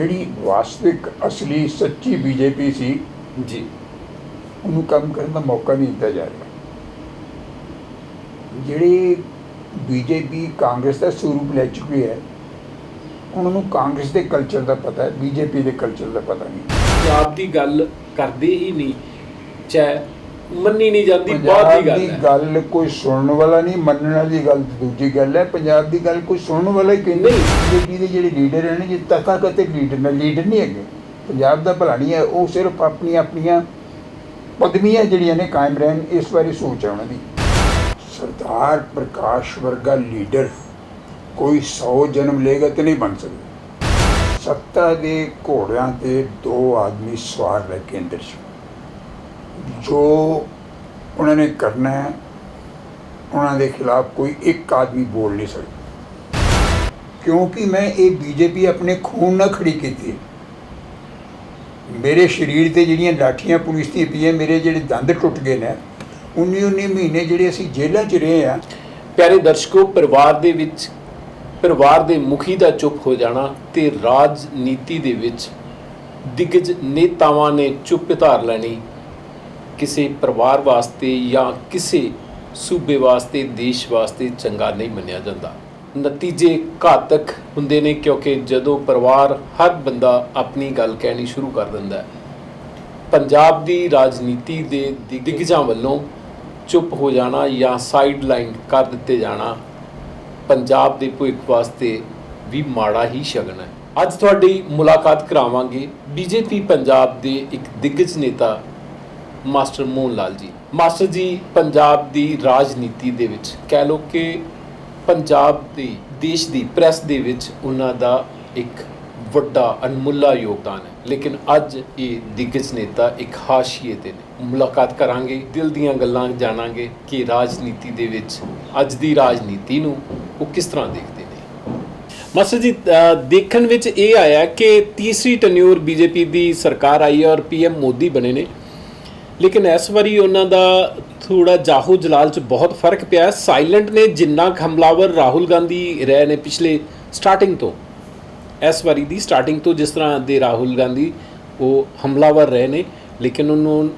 ਜਿਹੜੀ ਵਾਸਤਵਿਕ ਅਸਲੀ ਸੱਚੀ ਬੀਜੇਪੀ ਸੀ ਜੀ। ਉਹਨੂੰ ਕੰਮ ਕਰਨ ਦਾ ਮੌਕਾ ਨਹੀਂ ਦਿੱਤਾ ਜਾ ਰਿਹਾ। ਜਿਹੜੇ ਬੀਜੇਪੀ ਕਾਂਗਰਸ ਦਾ ਸਰੂਪ ਲੈ ਚੁੱਕੀ ਹੈ ਉਹਨਾਂ ਨੂੰ ਕਾਂਗਰਸ ਦੇ ਕਲਚਰ ਦਾ ਪਤਾ ਹੈ ਬੀਜੇਪੀ ਦੇ ਕਲਚਰ ਦਾ ਪਤਾ ਨਹੀਂ। ਪੰਜਾਬ ਦੀ ਗੱਲ ਕਰਦੇ ਹੀ ਨਹੀਂ ਚਾਹੇ ਮੰਨੀ ਨਹੀਂ ਜਾਂਦੀ ਪੰਜਾਬ ਦੀ ਗੱਲ ਹੈ। ਗੱਲ ਕੋਈ ਸੁਣਨ ਵਾਲਾ ਨਹੀਂ ਮੰਨਣ ਵਾਲੀ ਗੱਲ ਦੂਜੀ ਗੱਲ ਹੈ। ਪੰਜਾਬ ਦੀ ਗੱਲ ਕੋਈ ਸੁਣਨ ਵਾਲਾ ਹੀ ਕਹਿੰਦਾ ਨਹੀਂ। ਬੀਜੇਪੀ ਦੇ ਜਿਹੜੇ ਲੀਡਰ ਹਨ ਜੇ ਤਥਾਕਥਿਤ ਲੀਡਰ ਨੇ ਲੀਡਰ ਨਹੀਂ ਹੈਗੇ। ਪੰਜਾਬ ਦਾ ਭਲਾ ਨਹੀਂ ਹੈ ਉਹ ਸਿਰਫ ਆਪਣੀਆਂ ਆਪਣੀਆਂ ਪਦਵੀਆਂ ਜਿਹੜੀਆਂ ਨੇ ਕਾਇਮ ਰਹਿਣ ਇਸ ਬਾਰੇ ਸੋਚ ਹੈ ਉਹਨਾਂ ਦੀ। ਸਰਦਾਰ ਪ੍ਰਕਾਸ਼ ਵਰਗਾ ਲੀਡਰ ਕੋਈ 100 ਜਨਮ ਲੇਗਾ ਤੇ ਨਹੀਂ ਬਣ ਸਕਦਾ। ਸੱਤਾ ਦੇ ਘੋੜਿਆਂ ਤੇ ਦੋ ਆਦਮੀ ਸਵਾਰ ਰਹਿ ਕੇ ਅੰਦਰ ਸੀ ਜੋ ਉਹਨਾਂ ਨੇ ਕਰਨਾ ਹੈ, ਉਹਨਾਂ ਦੇ ਖਿਲਾਫ ਕੋਈ ਇੱਕ ਆਦਮੀ ਬੋਲ ਨਹੀਂ ਸਕਦਾ। ਕਿਉਂਕਿ ਮੈਂ ਇਹ ਬੀਜੇਪੀ ਆਪਣੇ ਖੂਨ ਨਾਲ ਖੜੀ ਕੀਤੀ ਮੇਰੇ ਸਰੀਰ ਤੇ ਜਿਹੜੀਆਂ ਲਾਠੀਆਂ ਪੁਲਿਸ ਦੀਆਂ ਪਈਆਂ, ਮੇਰੇ ਜਿਹੜੇ ਦੰਦ ਟੁੱਟ ਗਏ ਨੇ 19 19 ਮਹੀਨੇ ਜਿਹੜੇ ਅਸੀਂ ਜੇਲ੍ਹਾਂ 'ਚ ਰਹੇ ਆ ਪਿਆਰੇ ਦਰਸ਼ਕੋ, ਪਰਿਵਾਰ ਦੇ ਵਿੱਚ, ਪਰਿਵਾਰ ਦੇ ਮੁਖੀ ਦਾ ਚੁੱਪ ਹੋ ਜਾਣਾ ਤੇ ਰਾਜਨੀਤੀ ਦੇ ਵਿੱਚ ਦਿੱਗਜ ਨੇਤਾਵਾਂ ਨੇ ਚੁੱਪ ਧਾਰ ਲੈਣੀ। ਕਿਸੇ ਪਰਿਵਾਰ ਵਾਸਤੇ ਜਾਂ ਕਿਸੇ ਸੂਬੇ ਵਾਸਤੇ, ਦੇਸ਼ ਵਾਸਤੇ ਚੰਗਾ ਨਹੀਂ ਮੰਨਿਆ ਜਾਂਦਾ। ਨਤੀਜੇ ਘਾਤਕ ਹੁੰਦੇ ਨੇ ਕਿਉਂਕਿ ਜਦੋਂ ਪਰਿਵਾਰ ਹਰ ਬੰਦਾ ਆਪਣੀ ਗੱਲ ਕਹਿਣੀ ਸ਼ੁਰੂ ਕਰ ਦਿੰਦਾ ਹੈ। ਪੰਜਾਬ ਦੀ ਰਾਜਨੀਤੀ ਦੇ ਦਿਗਜਾਂ ਵੱਲੋਂ ਚੁੱਪ ਹੋ ਜਾਣਾ ਜਾਂ ਸਾਈਡ ਲਾਈਨ ਕਰ ਦਿੱਤੇ ਜਾਣਾ ਪੰਜਾਬ ਦੇ ਭਵਿੱਖ ਵਾਸਤੇ ਵੀ ਮਾੜਾ ਹੀ ਸ਼ਗਨ ਹੈ। ਅੱਜ ਤੁਹਾਡੀ ਮੁਲਾਕਾਤ ਕਰਾਵਾਂਗੇ। ਬੀਜੇਪੀ ਪੰਜਾਬ ਦੇ ਇੱਕ ਦਿਗਜ ਨੇਤਾ ਮਾਸਟਰ ਮੋਹਨ ਲਾਲ ਜੀ। ਮਾਸਟਰ ਜੀ, ਪੰਜਾਬ ਦੀ ਰਾਜਨੀਤੀ ਦੇ ਵਿੱਚ ਕਹਿ ਲੋ ਕਿ ਪੰਜਾਬ ਦੀ, ਦੇਸ਼ ਦੀ ਪ੍ਰੈਸ ਦੇ ਵਿੱਚ ਉਹਨਾਂ ਦਾ ਇੱਕ ਵੱਡਾ ਅਨਮੁੱਲਾ ਯੋਗਦਾਨ ਹੈ। ਲੇਕਿਨ ਅੱਜ ਇਹ ਦਿੱਗਜ ਨੇਤਾ ਇੱਕ ਹਾਸ਼ੀਏ ਤੇ ਨੇ। ਮੁਲਾਕਾਤ ਕਰਾਂਗੇ, ਦਿਲ ਦੀਆਂ ਗੱਲਾਂ ਜਾਣਾਂਗੇ ਕਿ ਰਾਜਨੀਤੀ ਦੇ ਵਿੱਚ ਅੱਜ ਦੀ ਰਾਜਨੀਤੀ ਨੂੰ ਉਹ ਕਿਸ ਤਰ੍ਹਾਂ ਦੇਖਦੇ ਨੇ। ਮਾਸਟਰ ਜੀ ਦੇਖਣ ਵਿੱਚ ਇਹ ਆਇਆ ਕਿ ਤੀਸਰੀ ਟੈਨਿਊਰ ਬੀਜੇਪੀ ਦੀ ਸਰਕਾਰ ਆਈ ਹੈ ਔਰ ਪੀਐਮ ਮੋਦੀ ਬਣੇ ਨੇ। ਲੇਕਿਨ ਇਸ ਵਾਰੀ ਉਹਨਾਂ ਦਾ ਥੋੜਾ ਜਾਹੂ ਜਲਾਲ ਚ ਬਹੁਤ ਫ਼ਰਕ ਪਿਆ ਹੈ। ਸਾਇਲੈਂਟ ਨੇ ਜਿੰਨਾ ਕੁ ਹਮਲਾਵਰ ਰਾਹੁਲ ਗਾਂਧੀ ਰਹੇ ਨੇ ਪਿਛਲੇ ਸਟਾਰਟਿੰਗ ਤੋਂ, ਇਸ ਵਾਰੀ ਦੀ ਸਟਾਰਟਿੰਗ ਤੋਂ ਜਿਸ ਤਰ੍ਹਾਂ ਦੇ ਰਾਹੁਲ ਗਾਂਧੀ ਉਹ ਹਮਲਾਵਰ ਰਹੇ ਨੇ, ਲੇਕਿਨ ਉਹਨੂੰ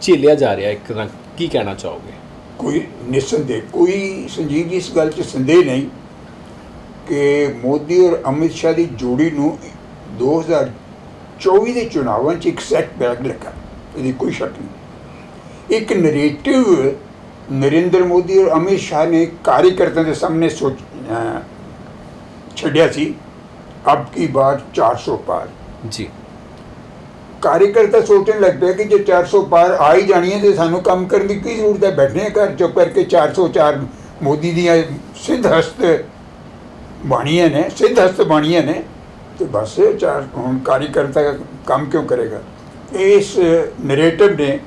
ਝੇਲਿਆ ਜਾ ਰਿਹਾ ਇੱਕ ਤਰ੍ਹਾਂ ਕੀ ਕਹਿਣਾ ਚਾਹੋਗੇ? ਕੋਈ ਨਿਸੰਦੇਹ, ਕੋਈ ਸੰਜੀਵ ਜੀ ਇਸ ਗੱਲ 'ਚ ਸੰਦੇਹ ਨਹੀਂ ਕਿ ਮੋਦੀ ਔਰ ਅਮਿਤ ਸ਼ਾਹ ਦੀ ਜੋੜੀ ਨੂੰ 2024 ਦੇ ਚੋਣਾਵਾਂ 'ਚ ਇੱਕ ਸੈਟ ਬੈਕ ਲੱਗਾ ਇਹਦੀ ਕੋਈ ਸ਼ੱਕ ਨਹੀਂ। ਇੱਕ ਨੈਰੇਟਿਵ ਨਰਿੰਦਰ ਮੋਦੀ ਔਰ ਅਮਿਤ ਸ਼ਾਹ ਨੇ ਕਾਰਜਕਰਤਾਵਾਂ ਦੇ ਸਾਹਮਣੇ ਸੋਚ ਛੱਡਿਆ ਸੀ। ਅਬ ਕੀ ਬਾਤ 400 ਪਾਰ। ਜੀ। ਕਾਰਜਕਰਤਾ ਸੋਚਣ ਲੱਗ ਪਿਆ ਕਿ ਜੇ 400 ਪਾਰ ਆ ਹੀ ਜਾਣੀ ਹੈ ਤੇ ਸਾਨੂੰ ਕੰਮ ਕਰਨ ਦੀ ਕੀ ਜ਼ਰੂਰਤ ਹੈ? ਬੈਠਨੇ ਹਾਂ ਘਰ ਚੁੱਪ ਕਰਕੇ 404 ਮੋਦੀ ਦੀਆਂ ਸਿੱਧ ਹਸਤ ਬਾਣੀਆਂ ਨੇ ਸਿੱਧ ਹਸਤ ਬਾਣੀਆਂ ਨੇ ਤੇ ਬਸ ਚਾਰ ਹੁਣ ਕਾਰਜਕਰਤਾ ਕੰਮ ਕਿਉਂ ਕਰੇਗਾ? ਇਸ ਨੈਰੇਟਿਵ ਨੇ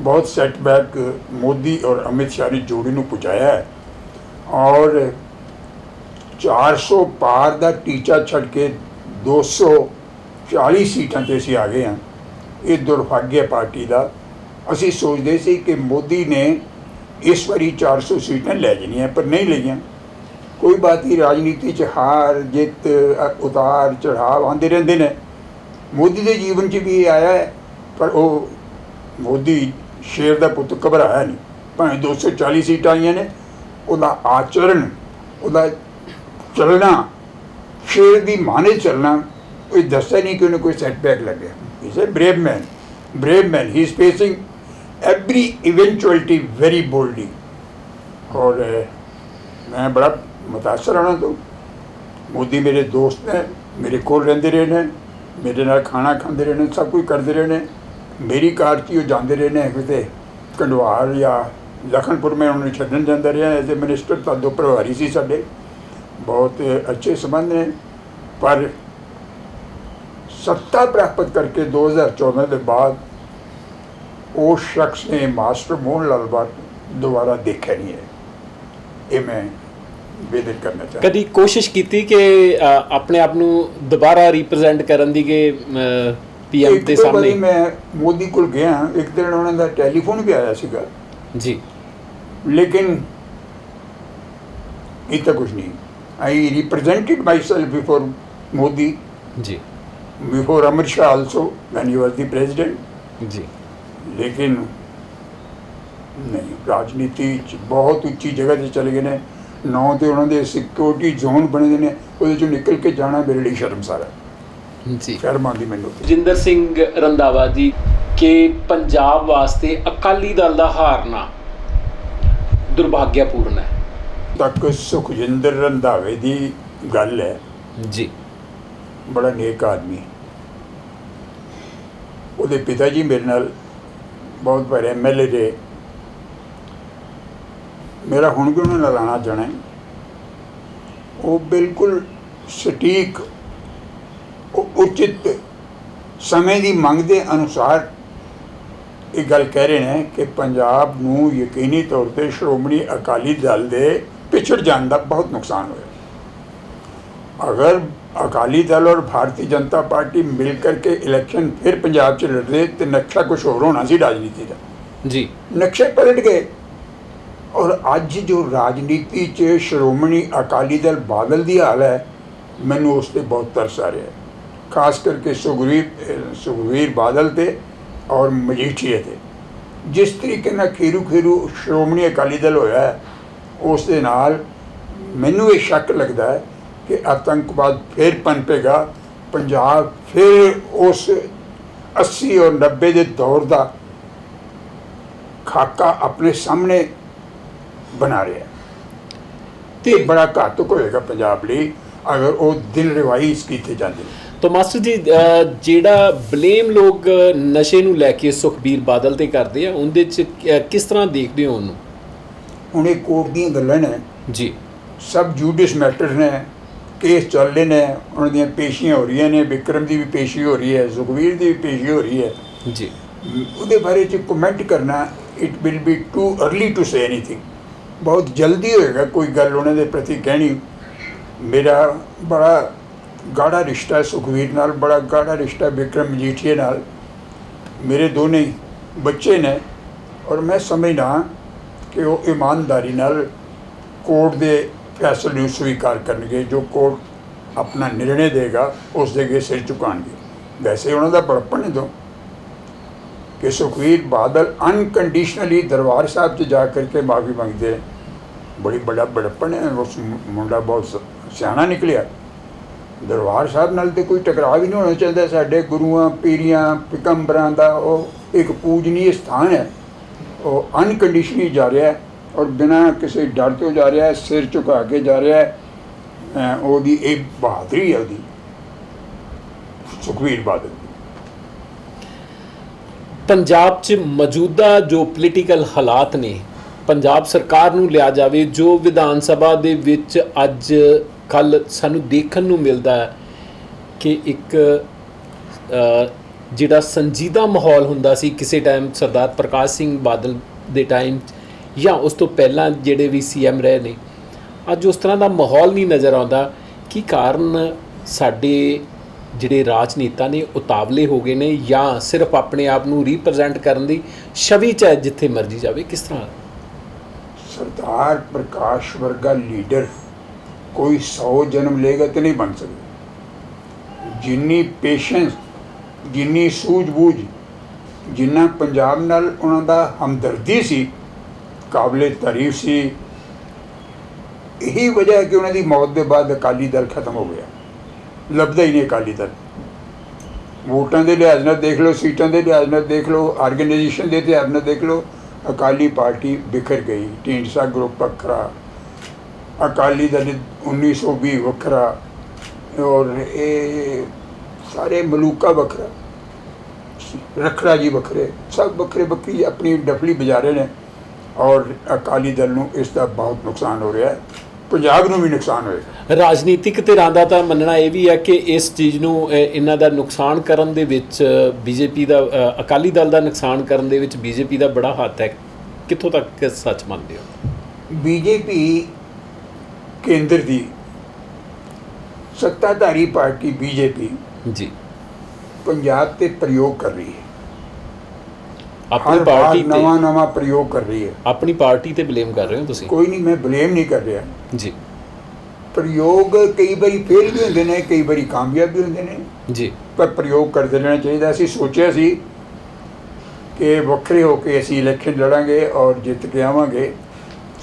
ਬਹੁਤ ਸੈਟਬੈਕ ਮੋਦੀ ਔਰ ਅਮਿਤ ਸ਼ਾਹ ਦੀ ਜੋੜੀ ਨੂੰ ਪਹੁੰਚਾਇਆ ਹੈ। ਔਰ 400 ਪਾਰ ਦਾ ਟੀਚਾ ਛੱਡ ਕੇ 240 ਸੀਟਾਂ ਤੇ ਅਸੀਂ ਆ ਗਏ ਹਾਂ। ਇਹ ਦੁਰਭਾਗਿਆ ਪਾਰਟੀ ਦਾ। ਅਸੀਂ ਸੋਚਦੇ ਸੀ ਕਿ ਮੋਦੀ ਨੇ ਇਸ ਵਾਰੀ 400 ਸੀਟਾਂ ਲੈ ਜਾਣੀਆਂ, ਪਰ ਨਹੀਂ ਲਈਆਂ। ਕੋਈ ਬਾਤ ਨਹੀਂ, ਰਾਜਨੀਤੀ 'ਚ ਹਾਰ, ਜਿੱਤ, ਅ- ਉਤਾਰ ਚੜਾਵ ਆਉਂਦੇ ਰਹਿੰਦੇ ਨੇ। ਮੋਦੀ ਦੇ ਜੀਵਨ 'ਚ ਵੀ ਇਹ ਆਇਆ ਹੈ, ਪਰ ਉਹ ਮੋਦੀ ਸ਼ੇਰ ਦਾ ਪੁੱਤ ਘਬਰਾਇਆ ਨਹੀਂ। ਭਾਵੇਂ 240 ਸੀਟਾਂ ਆਈਆਂ ਨੇ, ਉਹਦਾ ਆਚਰਣ, ਉਹਦਾ ਚੱਲਣਾ, ਸ਼ੇਰ ਦੀ ਮਾਨੇ ਚੱਲਣਾ, ਕੋਈ ਦੱਸਿਆ ਨਹੀਂ ਕਿ ਉਹਨੂੰ ਕੋਈ ਸੈਟਬੈਕ ਲੱਗਿਆ। Is a brave man brave man he is facing every eventuality very boldly ਔਰ ਮੈਂ ਬੜਾ ਮੁਤਾਸਰ ਹਾਂ ਤੋਂ। ਮੋਦੀ ਮੇਰੇ ਦੋਸਤ ਨੇ, ਮੇਰੇ ਕੋਲ ਰਹਿੰਦੇ ਰਹੇ ਨੇ। ਮੇਰੇ ਨਾਲ ਖਾਣਾ ਖਾਂਦੇ ਰਹੇ ਨੇ, ਸਭ ਕੁਝ ਕਰਦੇ ਰਹੇ ਨੇ। ਮੇਰੀ ਕਾਰ 'ਚ ਹੀ ਉਹ ਜਾਂਦੇ ਰਹੇ ਨੇ, ਕਿਤੇ ਕੰਡਵਾਲ ਜਾਂ ਲਖਨਪੁਰ ਮੈਂ ਉਹਨਾਂ ਨੂੰ ਛੱਡਣ ਜਾਂਦਾ ਰਿਹਾ। ਐਜ਼ ਅ ਮਿਨਿਸਟਰ ਤਾਂ ਦੋ ਪ੍ਰਭਾਰੀ ਸੀ ਸਾਡੇ। ਬਹੁਤ ਅੱਛੇ ਸੰਬੰਧ ਨੇ। ਪਰ ਸੱਤਾ ਪ੍ਰਾਪਤ ਕਰਕੇ 2014 ਦੇ ਬਾਅਦ ਉਹ ਸ਼ਖਸ ਨੇ ਮਾਸਟਰ ਮੋਹਨ ਲਾਲ ਬਾਰ ਦੁਬਾਰਾ ਦੇਖਿਆ ਨਹੀਂ ਹੈ। ਇਹ ਮੈਂ ਬੇਦਲ ਕਰਨਾ ਚਾਹੁੰਦਾ। ਕਦੀ ਕੋਸ਼ਿਸ਼ ਕੀਤੀ ਕਿ ਆਪਣੇ ਆਪ ਨੂੰ ਦੁਬਾਰਾ ਰਿਪਰੈਜ਼ੈਂਟ ਕਰਨ ਦੀ ਕਿ ਪੀਐਮ ਦੇ ਦੋ ਸਾਹਮਣੇ? ਮੈਂ ਮੋਦੀ ਕੋਲ ਗਿਆ। ਇੱਕ ਦਿਨ ਉਹਨਾਂ ਦਾ ਟੈਲੀਫੋਨ ਵੀ ਆਇਆ ਸੀਗਾ। ਜੀ। ਲੇਕਿਨ ਇਹ ਤਾਂ ਕੁਝ ਨਹੀਂ। I represented myself before Modi ji. before Amrit Shah also when he was the president ਜੀ। ਲੇਕਿਨ ਨਹੀਂ ਰਾਜਨੀਤੀ ਚ ਬਹੁਤ ਉੱਚੀ ਜਗ੍ਹਾ ਤੇ ਚਲੇ ਗਏ ਨੇ। ਨੌ ਤੇ ਉਹਨਾਂ ਦੇ ਸਿਕਿਉਰਿਟੀ ਜ਼ੋਨ ਬਣੇ ਦੇ ਨੇ ਉਹਦੇ ਚੋਂ ਨਿਕਲ ਕੇ ਜਾਣਾ ਮੇਰੇ ਲਈ ਸ਼ਰਮਸਾਰ ਹੈ। ਜੀ। ਸ਼ਰਮ ਆਉਂਦੀ ਮੈਨੂੰ ਜਿੰਦਰ ਸਿੰਘ ਰੰਧਾਵਾ ਜੀ ਕਿ ਪੰਜਾਬ ਵਾਸਤੇ ਅਕਾਲੀ ਦਲ ਦਾ ਹਾਰਨਾ ਦੁਰਭਾਗਿਆਪੂਰਨ ਹੈ। ਤੱਕ ਸੁਖਜਿੰਦਰ ਰੰਧਾਵੇ ਦੀ ਗੱਲ ਹੈ। ਜੀ। ਬੜਾ ਨੇਕ ਆਦਮੀ ਉਹਦੇ ਪਿਤਾ ਜੀ ਮੇਰੇ ਨਾਲ ਬਹੁਤ ਵਾਰ ਐਮਐਲਏ ਦੇ ਮੇਰਾ ਹੁਣ ਵੀ ਉਹਨਾਂ ਨਾਲ ਆਉਣਾ ਜਾਣਾ? ਉਹ ਬਿਲਕੁਲ ਸਟੀਕ ਉਹ ਉਚਿਤ ਸਮੇਂ ਦੀ ਮੰਗ ਦੇ ਅਨੁਸਾਰ ਇਹ ਗੱਲ ਕਹਿ ਰਹੇ ਨੇ ਕਿ ਪੰਜਾਬ ਨੂੰ ਯਕੀਨੀ ਤੌਰ ਤੇ ਸ਼੍ਰੋਮਣੀ ਅਕਾਲੀ ਦਲ ਦੇ ਪਿਛੜ ਜਾਣ ਦਾ ਬਹੁਤ ਨੁਕਸਾਨ ਹੋਇਆ। ਅगर ਅਕਾਲੀ ਦਲ ਔਰ ਭਾਰਤੀ ਜਨਤਾ ਪਾਰਟੀ ਮਿਲ ਕਰਕੇ ਇਲੈਕਸ਼ਨ ਫਿਰ ਪੰਜਾਬ 'ਚ ਲੜਦੇ ਤੇ ਨਕਸ਼ਾ ਕੁਝ ਹੋਰ ਹੋਣਾ ਸੀ ਰਾਜਨੀਤੀ ਦਾ। ਜੀ। ਨਕਸ਼ੇ ਪਲਟ ਗਏ। ਔਰ ਅੱਜ ਜੋ ਰਾਜਨੀਤੀ 'ਚ ਸ਼੍ਰੋਮਣੀ ਅਕਾਲੀ ਦਲ ਬਾਦਲ ਦੀ ਹਾਲ ਹੈ, ਮੈਨੂੰ ਉਸ ਤੇ ਬਹੁਤ ਤਰਸ ਆ ਰਿਹਾ ਹੈ। ਖਾਸ ਕਰਕੇ ਸੁਖਵੀਰ, ਅਹ ਬਾਦਲ ਤੇ ਔਰ ਮਜੀਠੀਏ ਤੇ। ਜਿਸ ਤਰੀਕੇ ਨਾਲ ਖੇਰੂ ਖੇਰੂ ਸ਼੍ਰੋਮਣੀ ਅਕਾਲੀ ਦਲ ਹੋਇਆ ਹੈ, ਉਸ ਦੇ ਨਾਲ ਮੈਨੂੰ ਇਹ ਸ਼ੱਕ ਲੱਗਦਾ ਹੈ ਕਿ ਆਤੰਕਵਾਦ ਫਿਰ ਪਨਪੇਗਾ, ਪੰਜਾਬ ਫਿਰ ਉਸ 80 ਔਰ 90 ਦੇ ਦੌਰ ਦਾ ਖਾਕਾ ਆਪਣੇ ਸਾਹਮਣੇ ਬਣਾ ਰਿਹਾ ਤੇ ਬੜਾ ਘਾਤਕ ਹੋਏਗਾ ਪੰਜਾਬ ਲਈ ਅਗਰ ਉਹ ਦਿਲ ਰਿਵਾਈਜ਼ ਕੀਤੇ ਜਾਂਦੇ ਤਾਂ ਮਾਸਟਰ ਜੀ ਜਿਹੜਾ ਬਲੇਮ ਲੋਕ ਨਸ਼ੇ ਨੂੰ ਲੈ ਕੇ ਸੁਖਬੀਰ ਬਾਦਲ ਤੇ ਕਰਦੇ ਆ ਉਹਦੇ ਚ ਕਿਸ ਤਰ੍ਹਾਂ ਦੇਖਦੇ ਹੋ ਉਹਨੂੰ? ਹੁਣ ਇਹ ਕੋਰਟ ਦੀਆਂ ਗੱਲਾਂ ਨੇ। ਜੀ। ਸਭ ਜੂਡਿਸ ਮੈਟਰ ਨੇ ਕੇਸ ਚੱਲ ਰਹੇ ਨੇ ਉਹਨਾਂ ਦੀਆਂ ਪੇਸ਼ੀਆਂ ਹੋ ਰਹੀਆਂ ਨੇ ਵਿਕਰਮ ਦੀ ਵੀ ਪੇਸ਼ੀ ਹੋ ਰਹੀ ਹੈ ਸੁਖਵੀਰ ਦੀ ਵੀ ਪੇਸ਼ੀ ਹੋ ਰਹੀ ਹੈ। ਜੀ। ਉਹਦੇ ਬਾਰੇ ਚ ਕਮੈਂਟ ਕਰਨਾ it will be too early to say anything ਬਹੁਤ ਜਲਦੀ ਹੋਏਗਾ ਕੋਈ ਗੱਲ ਉਹਨਾਂ ਦੇ ਪ੍ਰਤੀ ਕਹਿਣੀ। ਮੇਰਾ ਬੜਾ ਗਾੜਾ ਰਿਸ਼ਤਾ ਹੈ ਸੁਖਵੀਰ ਨਾਲ, ਬੜਾ ਗਾੜਾ ਰਿਸ਼ਤਾ ਹੈ ਵਿਕਰਮ ਮਜੀਠੀਏ ਨਾਲ। ਮੇਰੇ ਦੋਨੇ ਬੱਚੇ ਨੇ ਔਰ ਮੈਂ ਸਮਝਦਾ ਕਿ ਉਹ ਇਮਾਨਦਾਰੀ ਨਾਲ ਕੋਰਟ ਦੇ ਫੈਸਲੇ ਨੂੰ ਸਵੀਕਾਰ ਕਰਨਗੇ, ਜੋ ਕੋਰਟ ਆਪਣਾ ਨਿਰਣੇ ਦੇਗਾ, ਉਸ ਦੇ ਅੱਗੇ ਸਿਰ ਝੁਕਾਉਣਗੇ। ਵੈਸੇ ਉਹਨਾਂ ਦਾ ਬੜਪਣ ਦੋ। ਕਿ ਸੁਖਵੀਰ ਬਾਦਲ ਅਨਕੰਡੀਸ਼ਨਲੀ ਦਰਬਾਰ ਸਾਹਿਬ 'ਚ ਜਾ ਕਰਕੇ ਮਾਫੀ ਮੰਗਦੇ ਨੇ। ਬੜੀ ਬੜਾ ਬੜਪਣ ਹੈ, ਉਸ ਮੁੰਡਾ ਬਹੁਤ ਸ- ਸਿਆਣਾ ਨਿਕਲਿਆ। ਦਰਬਾਰ ਸਾਹਿਬ ਨਾਲ ਤੇ ਕੋਈ ਟਕਰਾਅ ਵੀ ਨਹੀਂ ਹੋਣਾ ਚਾਹੀਦਾ, ਸਾਡੇ ਗੁਰੂਆਂ, ਪੀਰੀਆਂ ਪਿਕੰਬਰਾਂ ਦਾ ਉਹ ਇੱਕ ਪੂਜਨੀय ਸਥਾਨ ਹੈ। ਉਹ ਅਨਕੰਡੀਸ਼ਨਲੀ ਜਾ ਰਿਹਾ ਹੈ ਔਰ ਬਿਨਾਂ ਕਿਸੇ ਡਰ ਤੋਂ ਜਾ ਰਿਹਾ ਹੈ, ਸਿਰ ਝੁਕਾ ਕੇ ਜਾ ਰਿਹਾ ਹੈ। ਉਹਦੀ ਇਹ ਬਹਾਦਰੀ ਹੈ ਉਹਦੀ। ਸੁਖਵੀਰ ਬਾਦਲ ਪੰਜਾਬ 'ਚ ਮੌਜੂਦਾ ਜੋ ਪੋਲੀਟੀਕਲ ਹਾਲਾਤ ਨੇ ਪੰਜਾਬ ਸਰਕਾਰ ਨੂੰ ਲਿਆ ਜਾਵੇ, ਜੋ ਵਿਧਾਨ ਸਭਾ ਦੇ ਵਿੱਚ ਅੱਜ ਕੱਲ ਸਾਨੂੰ ਦੇਖਣ ਨੂੰ ਮਿਲਦਾ ਹੈ ਕਿ ਇੱਕ ਜਿਹੜਾ ਸੰਜੀਦਾ ਮਾਹੌਲ ਹੁੰਦਾ ਸੀ ਕਿਸੇ ਟਾਈਮ ਸਰਦਾਰ ਪ੍ਰਕਾਸ਼ ਸਿੰਘ ਬਾਦਲ ਦੇ ਟਾਈਮ ਜਾਂ ਉਸ ਤੋਂ ਪਹਿਲਾਂ ਜਿਹੜੇ ਵੀ ਸੀਐਮ ਰਹੇ ਨੇ, ਅੱਜ ਉਸ ਤਰ੍ਹਾਂ ਦਾ ਮਾਹੌਲ ਨਹੀਂ ਨਜ਼ਰ ਆਉਂਦਾ। ਕੀ ਕਾਰਨ ਸਾਡੇ ਜਿਹੜੇ ਰਾਜਨੇਤਾ ਨੇ ਉਤਾਵਲੇ ਹੋ ਗਏ ਨੇ ਜਾਂ ਸਿਰਫ ਆਪਣੇ ਆਪ ਨੂੰ ਰਿਪਰੈਜ਼ੈਂਟ ਕਰਨ ਦੀ ਛਵੀ ਚ ਹੈ ਜਿੱਥੇ ਮਰਜ਼ੀ ਜਾਵੇ, ਕਿਸ ਤਰ੍ਹਾਂ? ਸਰਦਾਰ ਪ੍ਰਕਾਸ਼ ਵਰਗਾ ਲੀਡਰ ਕੋਈ 100 ਜਨਮ ਲੇਗਾ ਤੇ ਨਹੀਂ ਬਣ ਸਕਦਾ। ਜਿੰਨੀ ਪੇਸ਼ੈਂਸ ਜਿੰਨੀ ਸੂਝ-ਬੂਝ, ਜਿੰਨਾ ਪੰਜਾਬ ਨਾਲ ਉਹਨਾਂ ਦਾ ਹਮਦਰਦੀ ਸੀ, ਕਾਬਲੇ ਤਾਰੀਫ ਸੀ, ਇਹੀ ਵਜ੍ਹਾ ਹੈ ਕਿ ਉਹਨਾਂ ਦੀ ਮੌਤ ਦੇ ਬਾਅਦ ਅਕਾਲੀ ਦਲ ਖਤਮ ਹੋ ਗਿਆ। ਲੱਭਦਾ ਹੀ ਨਹੀਂ ਅਕਾਲੀ ਦਲ। ਵੋਟਾਂ ਦੇ ਲਿਹਾਜ਼ ਨਾਲ ਦੇਖ ਲਓ, ਸੀਟਾਂ ਦੇ ਲਿਹਾਜ਼ ਨਾਲ ਦੇਖ ਲਓ ਆਰਗੇਨਾਈਜੇਸ਼ਨ ਦੇ ਲਿਹਾਜ਼ ਨਾਲ ਦੇਖ ਲਓ ਅਕਾਲੀ ਪਾਰਟੀ ਬਿਖਰ ਗਈ ਢੀਂਡਸਾ ਗਰੁੱਪ ਵੱਖਰਾ। ਅਕਾਲੀ ਦਲ 1920 ਵੱਖਰਾ। ਔਰ ਇਹ ਸਾਰੇ ਮਲੂਕਾ ਵੱਖਰਾ। ਰਖੜਾ ਜੀ ਵੱਖਰੇ। ਸਭ ਵੱਖਰੇ ਵੱਖਰੀ ਆਪਣੀ ਡਫਲੀ ਬਜਾ ਰਹੇ ਨੇ। ਔਰ ਅਕਾਲੀ ਦਲ ਨੂੰ ਇਸ ਦਾ ਬਹੁਤ ਨੁਕਸਾਨ ਹੋ ਰਿਹਾ ਹੈ। ਪੰਜਾਬ ਨੂੰ ਵੀ ਨੁਕਸਾਨ ਹੋਏਗਾ ਰਾਜਨੀਤਿਕ ਧਿਰਾਂ ਦਾ ਤਾਂ ਮੰਨਣਾ ਇਹ ਵੀ ਹੈ ਕਿ ਇਸ ਚੀਜ਼ ਨੂੰ ਇਹਨਾਂ ਦਾ ਨੁਕਸਾਨ ਕਰਨ ਦੇ ਵਿੱਚ ਬੀਜੇਪੀ ਦਾ ਅਕਾਲੀ ਦਲ ਦਾ ਨੁਕਸਾਨ ਕਰਨ ਦੇ ਵਿੱਚ ਬੀਜੇਪੀ ਦਾ ਬੜਾ ਹੱਥ ਹੈ। ਕਿੱਥੋਂ ਤੱਕ ਸੱਚ ਮੰਨਦੇ ਹੋ? ਬੀਜੇਪੀ ਕੇਂਦਰ ਦੀ ਸੱਤਾਧਾਰੀ ਪਾਰਟੀ ਬੀਜੇਪੀ ਜੀ। ਪੰਜਾਬ ਤੇ ਪ੍ਰਯੋਗ ਕਰ ਰਹੀ ਹੈ। ਆਪਣੀ ਪਾਰਟੀ ਤੇ ਨਵਾਂ ਨਵਾਂ ਪ੍ਰਯੋਗ ਕਰ ਰਹੀ ਹੈ। ਆਪਣੀ ਪਾਰਟੀ ਤੇ ਬਲੇਮ ਕਰ ਰਹੇ ਹੋ ਤੁਸੀਂ? ਕੋਈ ਨਹੀਂ ਮੈਂ ਬਲੇਮ ਨਹੀਂ ਕਰ ਰਿਹਾ। ਜੀ। ਪ੍ਰਯੋਗ ਕਈ ਵਾਰੀ ਫੇਲ ਵੀ ਹੁੰਦੇ ਨੇ ਕਈ ਵਾਰੀ ਕਾਮਯਾਬ ਵੀ ਹੁੰਦੇ ਨੇ। ਜੀ। ਪਰ ਪ੍ਰਯੋਗ ਕਰਦੇ ਰਹਿਣਾ ਚਾਹੀਦਾ। ਅਸੀਂ ਸੋਚਿਆ ਸੀ ਕਿ ਵੱਖਰੇ ਹੋ ਕੇ ਅਸੀਂ ਇਲੈਕਸ਼ਨ ਲੜਾਂਗੇ ਔਰ ਜਿੱਤ ਕੇ ਆਵਾਂਗੇ